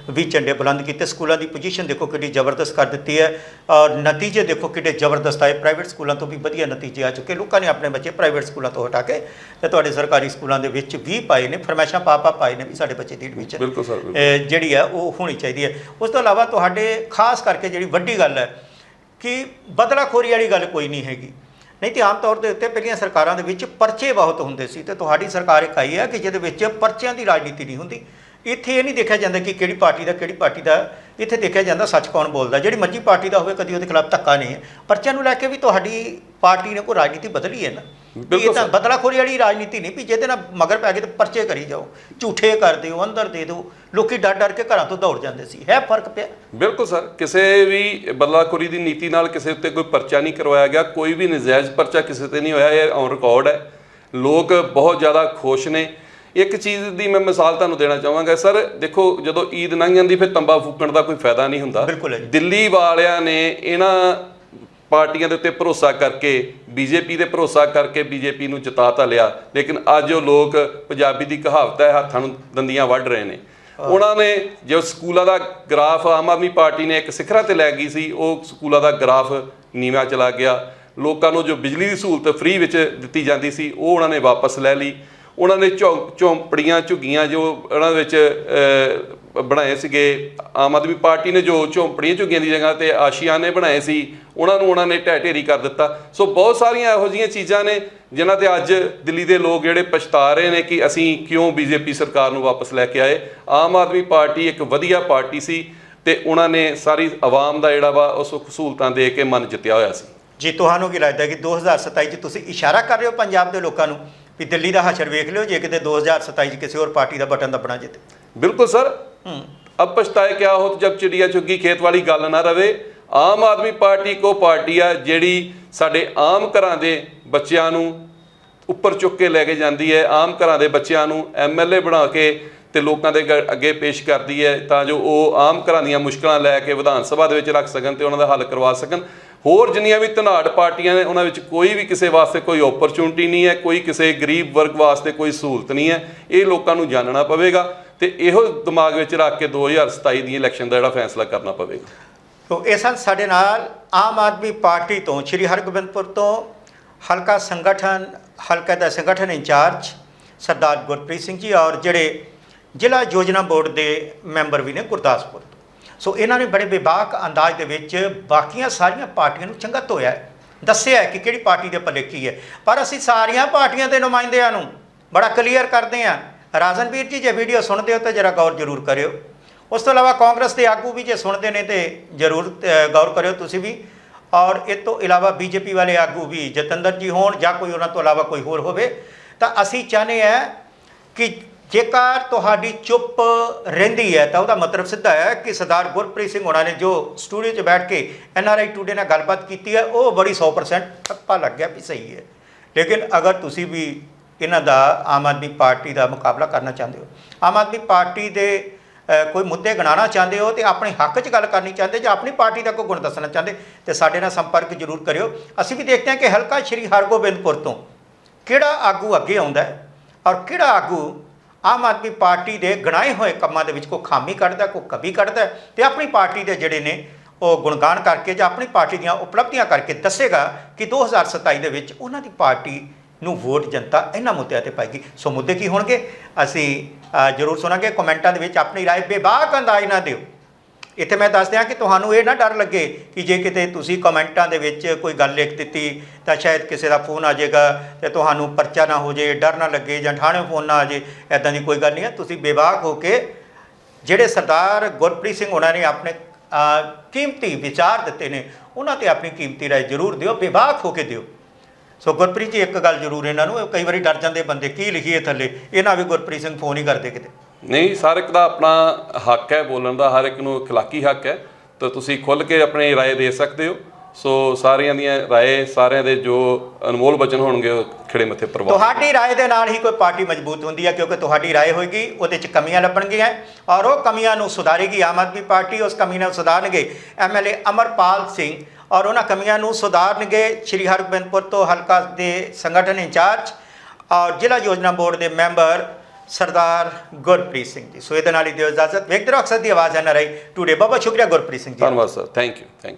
ਵੀ ਝੰਡੇ ਬੁਲੰਦ ਕੀਤੇ। ਸਕੂਲਾਂ ਦੀ ਪੋਜੀਸ਼ਨ ਦੇਖੋ ਕਿੰਨੀ ਜ਼ਬਰਦਸਤ ਕਰ ਦਿੱਤੀ ਹੈ ਔਰ ਨਤੀਜੇ ਦੇਖੋ ਕਿੰਨੇ ਜ਼ਬਰਦਸਤ ਆਏ। ਪ੍ਰਾਈਵੇਟ ਸਕੂਲਾਂ ਤੋਂ ਵੀ ਵਧੀਆ ਨਤੀਜੇ ਆ ਚੁੱਕੇ। ਲੋਕਾਂ ਨੇ ਆਪਣੇ ਬੱਚੇ ਪ੍ਰਾਈਵੇਟ ਸਕੂਲਾਂ ਤੋਂ ਹਟਾ ਕੇ ਤੇ ਤੁਹਾਡੇ ਸਰਕਾਰੀ ਸਕੂਲਾਂ ਦੇ ਵਿੱਚ ਵੀ ਪਾਏ ਨੇ। ਫਰਮਾਇਸ਼ਾਂ ਪਾ ਪਾ ਪਾਏ ਨੇ ਵੀ ਸਾਡੇ ਬੱਚੇ ਦੀ ਐਡਮਿਸ਼ਨ ਜਿਹੜੀ ਹੈ ਉਹ ਹੋਣੀ ਚਾਹੀਦੀ ਹੈ। ਉਸ ਤੋਂ ਇਲਾਵਾ ਤੁਹਾਡੇ ਖਾਸ ਕਰਕੇ ਜਿਹੜੀ ਵੱਡੀ ਗੱਲ ਹੈ ਕਿ ਬਦਲਾਖੋਰੀ ਵਾਲੀ ਗੱਲ ਕੋਈ ਨਹੀਂ ਹੈਗੀ। ਨਹੀਂ ਤੇ ਆਮ ਤੌਰ ਦੇ ਉੱਤੇ ਪਹਿਲੀਆਂ ਸਰਕਾਰਾਂ ਦੇ ਵਿੱਚ ਪਰਚੇ ਬਹੁਤ ਹੁੰਦੇ ਸੀ ਤੇ ਤੁਹਾਡੀ ਸਰਕਾਰ ਇੱਕ ਆਈ ਹੈ ਕਿ ਜਿਹਦੇ ਵਿੱਚ ਪਰਚਿਆਂ ਦੀ ਰਾਜਨੀਤੀ ਨਹੀਂ ਹੁੰਦੀ। ਇੱਥੇ ਇਹ ਨਹੀਂ ਦੇਖਿਆ ਜਾਂਦਾ ਕਿ ਕਿਹੜੀ ਪਾਰਟੀ ਦਾ ਕਿਹੜੀ ਪਾਰਟੀ ਦਾ ਇੱਥੇ ਦੇਖਿਆ ਜਾਂਦਾ ਸੱਚ ਕੌਣ ਬੋਲਦਾ? ਜਿਹੜੀ ਮਰਜ਼ੀ ਪਾਰਟੀ ਦਾ ਹੋਵੇ ਕਦੀ ਉਹਦੇ ਖਿਲਾਫ ਧੱਕਾ ਨਹੀਂ ਹੈ। ਪਰਚਿਆਂ ਨੂੰ ਲੈ ਕੇ ਵੀ ਤੁਹਾਡੀ ਪਾਰਟੀ ਨੇ ਕੋਈ ਰਾਜਨੀਤੀ ਬਦਲੀ ਹੈ ਨਾ? ਇਹ ਤਾਂ। ਬਦਲਾਖੋਰੀ ਵਾਲੀ ਰਾਜਨੀਤੀ ਨਹੀਂ ਵੀ ਜਿਹਦੇ ਨਾਲ ਮਗਰ ਪੈ ਕੇ ਤੇ ਪਰਚੇ ਕਰੀ ਜਾਓ। ਝੂਠੇ ਕਰ ਦਿਓ ਅੰਦਰ ਦੇ ਦਿਓ। ਲੋਕੀ ਡਰ ਡਰ ਕੇ ਘਰਾਂ ਤੋਂ ਦੌੜ ਜਾਂਦੇ ਸੀ। ਹੈ ਫ਼ਰਕ ਪਿਆ? ਬਿਲਕੁਲ ਸਰ। ਕਿਸੇ ਵੀ ਬਦਲਾਖੋਰੀ ਦੀ ਨੀਤੀ ਨਾਲ ਕਿਸੇ ਉੱਤੇ ਕੋਈ ਪਰਚਾ ਨਹੀਂ ਕਰਵਾਇਆ ਗਿਆ। ਕੋਈ ਵੀ ਨਜਾਇਜ਼ ਪਰਚਾ ਕਿਸੇ ਤੇ ਨਹੀਂ ਹੋਇਆ। ਇਹ ਔਨ ਰਿਕਾਰਡ ਹੈ। ਲੋਕ ਬਹੁਤ ਜ਼ਿਆਦਾ ਖੁਸ਼ ਨੇ। ਇੱਕ ਚੀਜ਼ ਦੀ ਮੈਂ ਮਿਸਾਲ ਤੁਹਾਨੂੰ ਦੇਣਾ ਚਾਹਾਂਗਾ ਸਰ ਦੇਖੋ ਜਦੋਂ ਈਦ ਲੰਘ ਜਾਂਦੀ ਫਿਰ ਤੰਬਾ ਫੂਕਣ ਦਾ ਕੋਈ ਫਾਇਦਾ ਨਹੀਂ ਹੁੰਦਾ। ਦਿੱਲੀ ਵਾਲਿਆਂ ਨੇ ਇਹਨਾਂ ਪਾਰਟੀਆਂ ਦੇ ਉੱਤੇ ਭਰੋਸਾ ਕਰਕੇ ਬੀਜੇਪੀ ਦੇ ਭਰੋਸਾ ਕਰਕੇ ਬੀਜੇਪੀ ਨੂੰ ਜਿਤਾ ਤਾਂ ਲਿਆ। ਲੇਕਿਨ ਅੱਜ ਉਹ ਲੋਕ ਪੰਜਾਬੀ ਦੀ ਕਹਾਵਤ ਹੈ ਹੱਥਾਂ ਨੂੰ ਦੰਦੀਆਂ ਵੱਢ ਰਹੇ ਨੇ। ਉਹਨਾਂ ਨੇ ਜੋ ਸਕੂਲਾਂ ਦਾ ਗ੍ਰਾਫ ਆਮ ਆਦਮੀ ਪਾਰਟੀ ਨੇ ਇੱਕ ਸਿਖਰਾਂ ਤੇ ਲੈ ਗਈ ਸੀ ਉਹ ਸਕੂਲਾਂ ਦਾ ਗ੍ਰਾਫ ਨੀਵਾਂ ਚਲਾ ਗਿਆ। ਲੋਕਾਂ ਨੂੰ ਜੋ ਬਿਜਲੀ ਦੀ ਸਹੂਲਤ ਫ੍ਰੀ ਵਿੱਚ ਦਿੱਤੀ ਜਾਂਦੀ ਸੀ ਉਹ ਉਹਨਾਂ ਨੇ ਵਾਪਸ ਲੈ ਲਈ। ਉਹਨਾਂ ਨੇ ਝੌਂ- ਝੌਂਪੜੀਆਂ, ਝੁੱਗੀਆਂ ਜੋ ਉਹਨਾਂ ਵਿੱਚ ਬਣਾਏ ਸੀਗੇ, ਆਮ ਆਦਮੀ ਪਾਰਟੀ ਨੇ ਜੋ ਝੌਂਪੜੀਆਂ, ਝੁੱਗੀਆਂ ਦੀ ਜਗ੍ਹਾ ਤੇ ਆਸ਼ੀਆਨੇ ਬਣਾਏ ਸੀ, ਉਹਨਾਂ ਨੂੰ ਉਹਨਾਂ ਨੇ ਢਹਿ ਢੇਰੀ ਕਰ ਦਿੱਤਾ। ਸੋ ਬਹੁਤ ਸਾਰੀਆਂ ਇਹੋ ਜਿਹੀਆਂ ਚੀਜ਼ਾਂ ਨੇ ਜਿਨ੍ਹਾਂ ਤੇ ਅੱਜ ਦਿੱਲੀ ਦੇ ਲੋਕ ਜਿਹੜੇ ਪਛਤਾ ਰਹੇ ਨੇ ਕਿ ਅਸੀਂ ਕਿਉਂ ਬੀਜੇਪੀ ਸਰਕਾਰ ਨੂੰ ਵਾਪਸ ਲੈ ਕੇ ਆਏ। ਆਮ ਆਦਮੀ ਪਾਰਟੀ ਇੱਕ ਵਧੀਆ ਪਾਰਟੀ ਸੀ ਤੇ ਉਹਨਾਂ ਨੇ ਸਾਰੀ ਆਵਾਮ ਦਾ ਜਿਹੜਾ ਵਾ, ਉਹ ਸੁੱਖ ਸਹੂਲਤਾਂ ਦੇ ਕੇ ਮਨ ਜਿੱਤਿਆ ਹੋਇਆ ਸੀ। ਜੀ, ਤੁਹਾਨੂੰ ਕੀ ਲੱਗਦਾ ਕਿ 2027 ਚ ਤੁਸੀਂ ਇਸ਼ਾਰਾ ਕਰ ਰਹੇ ਹੋ ਪੰਜਾਬ ਦੇ ਲੋਕਾਂ ਨੂੰ? ਵੀ ਦਿੱਲੀ ਦਾ ਹਸ਼ਰ ਵੇਖ ਲਿਓ ਜੇ ਕਿਤੇ 2027 ਚ ਕਿਸੇ ਹੋਰ ਪਾਰਟੀ ਦਾ ਬਟਨ ਦੱਬਣਾ ਜੇ ਬਿਲਕੁਲ ਸਰ। अब पछताए क्या हो तो जब चिड़िया चुगी खेत वाली गल ना रवे ਆਮ ਆਦਮੀ ਪਾਰਟੀ ਕੋ ਪਾਰਟੀ ਆ ਜਿਹੜੀ ਸਾਡੇ ਆਮ ਘਰਾਂ ਦੇ ਬੱਚਿਆਂ ਨੂੰ ਉੱਪਰ ਚੁੱਕ ਕੇ ਲੈ ਕੇ ਜਾਂਦੀ ਹੈ। ਆਮ ਘਰਾਂ ਦੇ ਬੱਚਿਆਂ ਨੂੰ ਐਮਐਲਏ ਬਣਾ ਕੇ ਤੇ ਲੋਕਾਂ ਦੇ ਅੱਗੇ ਪੇਸ਼ ਕਰਦੀ ਹੈ ਤਾਂ ਜੋ ਉਹ ਆਮ ਘਰਾਂ ਦੀਆਂ ਮੁਸ਼ਕਲਾਂ ਲੈ ਕੇ ਵਿਧਾਨ ਸਭਾ ਦੇ ਵਿੱਚ ਰੱਖ ਸਕਣ ਤੇ ਉਹਨਾਂ ਦਾ ਹੱਲ ਕਰਵਾ ਸਕਣ। ਹੋਰ ਜਿੰਨੀਆਂ ਵੀ ਧਨਾੜ ਪਾਰਟੀਆਂ ਨੇ, ਉਹਨਾਂ ਵਿੱਚ ਕੋਈ ਵੀ ਕਿਸੇ ਵਾਸਤੇ ਕੋਈ ਓਪਰਚੁਨਿਟੀ ਨਹੀਂ ਹੈ, ਕੋਈ ਕਿਸੇ ਗਰੀਬ ਵਰਗ ਵਾਸਤੇ ਕੋਈ ਸਹੂਲਤ ਨਹੀਂ ਹੈ। ਇਹ ਲੋਕਾਂ ਨੂੰ ਜਾਣਨਾ ਪਵੇਗਾ ਤੇ ਇਹੋ ਦਿਮਾਗ ਵਿੱਚ ਰੱਖ ਕੇ 2027 ਦੀ ਇਲੈਕਸ਼ਨ ਦਾ ਜਿਹੜਾ ਫੈਸਲਾ ਕਰਨਾ ਪਵੇਗਾ। ਤੋ ਇਹ ਸਨ ਸਾਡੇ ਨਾਲ ਆਮ ਆਦਮੀ ਪਾਰਟੀ ਤੋਂ ਸ਼੍ਰੀ ਹਰਗੋਬਿੰਦਪੁਰ ਤੋਂ ਹਲਕਾ ਸੰਗਠਨ, ਹਲਕਾ ਦਾ ਸੰਗਠਨ ਇੰਚਾਰਜ ਸਰਦਾਰ ਗੁਰਪ੍ਰੀਤ ਸਿੰਘ ਜੀ ਔਰ ਜਿਹੜੇ ਜ਼ਿਲ੍ਹਾ ਯੋਜਨਾ ਬੋਰਡ ਦੇ ਮੈਂਬਰ ਵੀ ਨੇ ਗੁਰਦਾਸਪੁਰ ਤੋਂ। ਸੋ ਇਹਨਾਂ ਨੇ ਬੜੇ ਵਿਵਾਕ ਅੰਦਾਜ਼ ਦੇ ਵਿੱਚ ਬਾਕੀਆਂ ਸਾਰੀਆਂ ਪਾਰਟੀਆਂ ਨੂੰ ਚੰਗਾ ਧੋਇਆ ਦੱਸਿਆ ਕਿ ਕਿਹੜੀ ਪਾਰਟੀ ਦੇ ਪੱਲੇ ਕੀ ਹੈ। ਪਰ ਅਸੀਂ ਸਾਰੀਆਂ ਪਾਰਟੀਆਂ ਦੇ ਨੁਮਾਇੰਦਿਆਂ ਨੂੰ ਬੜਾ ਕਲੀਅਰ ਕਰਦੇ ਹਾਂ। ਰਾਜਨਵੀਰ ਜੀ, ਜੇ ਵੀਡੀਓ ਸੁਣਦੇ ਹੋ ਤਾਂ ਜਰਾ ਗੌਰ ਜ਼ਰੂਰ ਕਰਿਓ। ਉਸ ਤੋਂ ਇਲਾਵਾ ਕਾਂਗਰਸ ਦੇ ਆਗੂ ਵੀ ਜੇ ਸੁਣਦੇ ਨੇ ਤੇ ਜ਼ਰੂਰ ਗੌਰ ਕਰਿਓ ਤੁਸੀਂ ਵੀ। ਔਰ ਇਹ ਤੋਂ ਇਲਾਵਾ ਬੀਜੇਪੀ ਵਾਲੇ ਆਗੂ ਵੀ, ਜਤਿੰਦਰ ਜੀ ਹੋਣ ਜਾਂ ਕੋਈ ਉਹਨਾਂ ਤੋਂ ਇਲਾਵਾ ਕੋਈ ਹੋਰ ਹੋਵੇ, ਤਾਂ ਅਸੀਂ ਚਾਹੁੰਦੇ ਹਾਂ ਕਿ ਜੇਕਰ ਤੁਹਾਡੀ ਚੁੱਪ ਰਹਿੰਦੀ ਹੈ, ਤਾਂ ਉਹਦਾ ਮਤਲਬ ਸਿੱਧਾ ਹੈ ਕਿ ਸਰਦਾਰ ਗੁਰਪ੍ਰੀਤ ਸਿੰਘ ਹੋਣਾ ਨੇ ਜੋ ਸਟੂਡੀਓ 'ਚ ਬੈਠ ਕੇ ਐੱਨ ਆਰ ਆਈ ਟੂਡੇ ਨਾਲ ਗੱਲਬਾਤ ਕੀਤੀ ਹੈ, ਉਹ ਬੜੀ 100% ਠੱਪਾ ਲੱਗ ਗਿਆ ਵੀ ਸਹੀ ਹੈ। ਲੇਕਿਨ ਅਗਰ ਤੁਸੀਂ ਵੀ ਇਹਨਾਂ ਦਾ ਆਮ ਆਦਮੀ ਪਾਰਟੀ ਦਾ ਮੁਕਾਬਲਾ ਕਰਨਾ ਚਾਹੁੰਦੇ ਹੋ, ਆਮ ਆਦਮੀ ਪਾਰਟੀ ਦੇ ਕੋਈ ਮੁੱਦੇ ਗਣਾਉਣਾ ਚਾਹੁੰਦੇ ਹੋ ਤੇ ਆਪਣੇ ਹੱਕ 'ਚ ਗੱਲ ਕਰਨੀ ਚਾਹੁੰਦੇ ਜਾਂ ਆਪਣੀ ਪਾਰਟੀ ਦਾ ਕੋਈ ਗੁਣ ਦੱਸਣਾ ਚਾਹੁੰਦੇ, ਤੇ ਸਾਡੇ ਨਾਲ ਸੰਪਰਕ ਜ਼ਰੂਰ ਕਰਿਓ। ਅਸੀਂ ਵੀ ਦੇਖਦੇ ਹਾਂ ਕਿ ਹਲਕਾ ਸ਼੍ਰੀ ਹਰਗੋਬਿੰਦਪੁਰ ਤੋਂ ਕਿਹੜਾ ਆਗੂ ਅੱਗੇ ਆਉਂਦਾ ਹੈ ਔਰ ਕਿਹੜਾ ਆਗੂ ਆਮ ਆਦਮੀ ਪਾਰਟੀ ਦੇ ਗਣਾਏ ਹੋਏ ਕੰਮਾਂ ਦੇ ਵਿੱਚ ਕੋਈ ਖਾਮੀ ਕੱਢਦਾ ਕੋਈ ਕਮੀ ਕੱਢਦਾ ਤੇ ਆਪਣੀ ਪਾਰਟੀ ਦੇ ਜਿਹੜੇ ਨੇ ਉਹ ਗੁਣਗਾਨ ਕਰਕੇ ਜਾਂ ਆਪਣੀ ਪਾਰਟੀ ਦੀਆਂ ਉਪਲਬਧੀਆਂ ਕਰਕੇ ਦੱਸੇਗਾ ਕਿ 2027 ਦੇ ਵਿੱਚ ਉਹਨਾਂ ਦੀ ਪਾਰਟੀ ਨੂੰ ਵੋਟ ਜਨਤਾ ਇਹਨਾਂ ਮੁੱਦਿਆਂ ਤੇ ਪਾਏਗੀ ਸੋ ਮੁੱਦੇ ਕੀ ਹੋਣਗੇ ਅਸੀਂ ਅ, ਜ਼ਰੂਰ ਸੁਣਾਂਗੇ ਕਮੈਂਟਾਂ ਦੇ ਵਿੱਚ ਆਪਣੀ رائے ਬੇਬਾਕ ਅੰਦਾਜ਼ ਨਾਲ ਦਿਓ ਇੱਥੇ ਮੈਂ ਦੱਸ ਦਿਆਂ ਕਿ ਤੁਹਾਨੂੰ ਇਹ ਨਾ ਡਰ ਲੱਗੇ ਕਿ ਜੇ ਕਿਤੇ ਤੁਸੀਂ ਕਮੈਂਟਾਂ ਦੇ ਵਿੱਚ ਕੋਈ ਗੱਲ ਲਿਖ ਦਿੱਤੀ, ਤਾਂ ਸ਼ਾਇਦ ਕਿਸੇ ਦਾ ਫੋਨ ਆ ਜਾਏਗਾ ਤੇ ਤੁਹਾਨੂੰ ਪਰਚਾ ਨਾ ਹੋ ਜੇ ਡਰ ਨਾ ਲੱਗੇ ਜਾਂ ਥਾਣੇ ਫੋਨ ਨਾ ਆ ਜੇ ਐਦਾਂ ਦੀ ਕੋਈ ਗੱਲ ਨਹੀਂ ਹੈ। ਤੁਸੀਂ ਬੇਬਾਕ ਹੋ ਕੇ ਜਿਹੜੇ ਸਰਦਾਰ ਗੁਰਪ੍ਰੀਤ ਸਿੰਘ ਉਹਨਾਂ ਨੇ ਆਪਣੇ ਕੀਮਤੀ ਵਿਚਾਰ ਦਿੱਤੇ ਨੇ, ਉਹਨਾਂ ਤੇ ਆਪਣੀ ਕੀਮਤੀ ਰਾਏ ਜ਼ਰੂਰ ਦਿਓ ਬੇਬਾਕ ਹੋ ਕੇ ਦਿਓ। ਸੋ ਗੁਰਪ੍ਰੀਤ ਜੀ, ਇੱਕ ਗੱਲ ਜ਼ਰੂਰ ਇਹਨਾਂ ਨੂੰ ਕਈ ਵਾਰੀ ਡਰ ਜਾਂਦੇ ਬੰਦੇ, ਕੀ ਲਿਖੀਏ ਥੱਲੇ? ਇਹਨਾਂ ਵੀ ਗੁਰਪ੍ਰੀਤ ਸਿੰਘ ਫੋਨ ਹੀ ਕਰਦੇ ਕਿਤੇ। ਨਹੀਂ ਹਰ ਇੱਕ ਦਾ ਆਪਣਾ ਹੱਕ ਹੈ ਬੋਲਣ ਦਾ ਹਰ ਇੱਕ ਨੂੰ اخلاقی ਹੱਕ ਹੈ ਤਾਂ ਤੁਸੀਂ ਖੁੱਲ ਕੇ ਆਪਣੀ رائے ਦੇ ਸਕਦੇ ਹੋ ਸੋ ਸਾਰਿਆਂ ਦੀਆਂ رائے ਸਾਰਿਆਂ ਦੇ ਜੋ ਅਨਮੋਲ ਬਚਨ ਹੋਣਗੇ ਉਹ ਖਿੜੇ ਮੱਥੇ ਪ੍ਰਵਾਨ ਤੁਹਾਡੀ رائے ਦੇ ਨਾਲ ਹੀ ਕੋਈ ਪਾਰਟੀ ਮਜ਼ਬੂਤ ਹੁੰਦੀ ਹੈ ਕਿਉਂਕਿ ਤੁਹਾਡੀ رائے ਹੋਏਗੀ ਉਹਦੇ 'ਚ ਕਮੀਆਂ ਲੱਭਣਗੀਆਂ ਔਰ ਉਹ ਕਮੀਆਂ ਨੂੰ ਸੁਧਾਰੇਗੀ ਆਮ ਆਦਮੀ ਪਾਰਟੀ ਉਸ ਕਮੀ ਨੂੰ ਸੁਧਾਰਨਗੇ ਐਮਐਲਏ ਅਮਰਪਾਲ ਸਿੰਘ ਔਰ ਉਹਨਾਂ ਕਮੀਆਂ ਨੂੰ ਸੁਧਾਰਨਗੇ ਸ਼੍ਰੀ ਹਰਗੋਬਿੰਦਪੁਰ ਤੋਂ ਹਲਕਾ ਦੇ ਸੰਗਠਨ ਇੰਚਾਰਜ ਔਰ ਜ਼ਿਲ੍ਹਾ ਯੋਜਨਾ ਬੋਰਡ ਦੇ ਮੈਂਬਰ ਸਰਦਾਰ ਗੁਰਪ੍ਰੀਤ ਸਿੰਘ ਜੀ। ਸੋ ਇਹਦੇ ਨਾਲ ਹੀ ਦਿਓ ਇਜਾਜ਼ਤ। ਵੇਖਦੇ ਰਹੋ ਅਕਸਰ ਦੀ ਆਵਾਜ਼ ਹੈ ਨਾ ਰਹੀ ਟੂਡੇ ਬਾਬਾ ਸ਼ੁਕਰੀਆ ਗੁਰਪ੍ਰੀਤ ਸਿੰਘ ਜੀ ਧੰਨਵਾਦ ਸਰ ਥੈਂਕ ਯੂ ਥੈਂਕ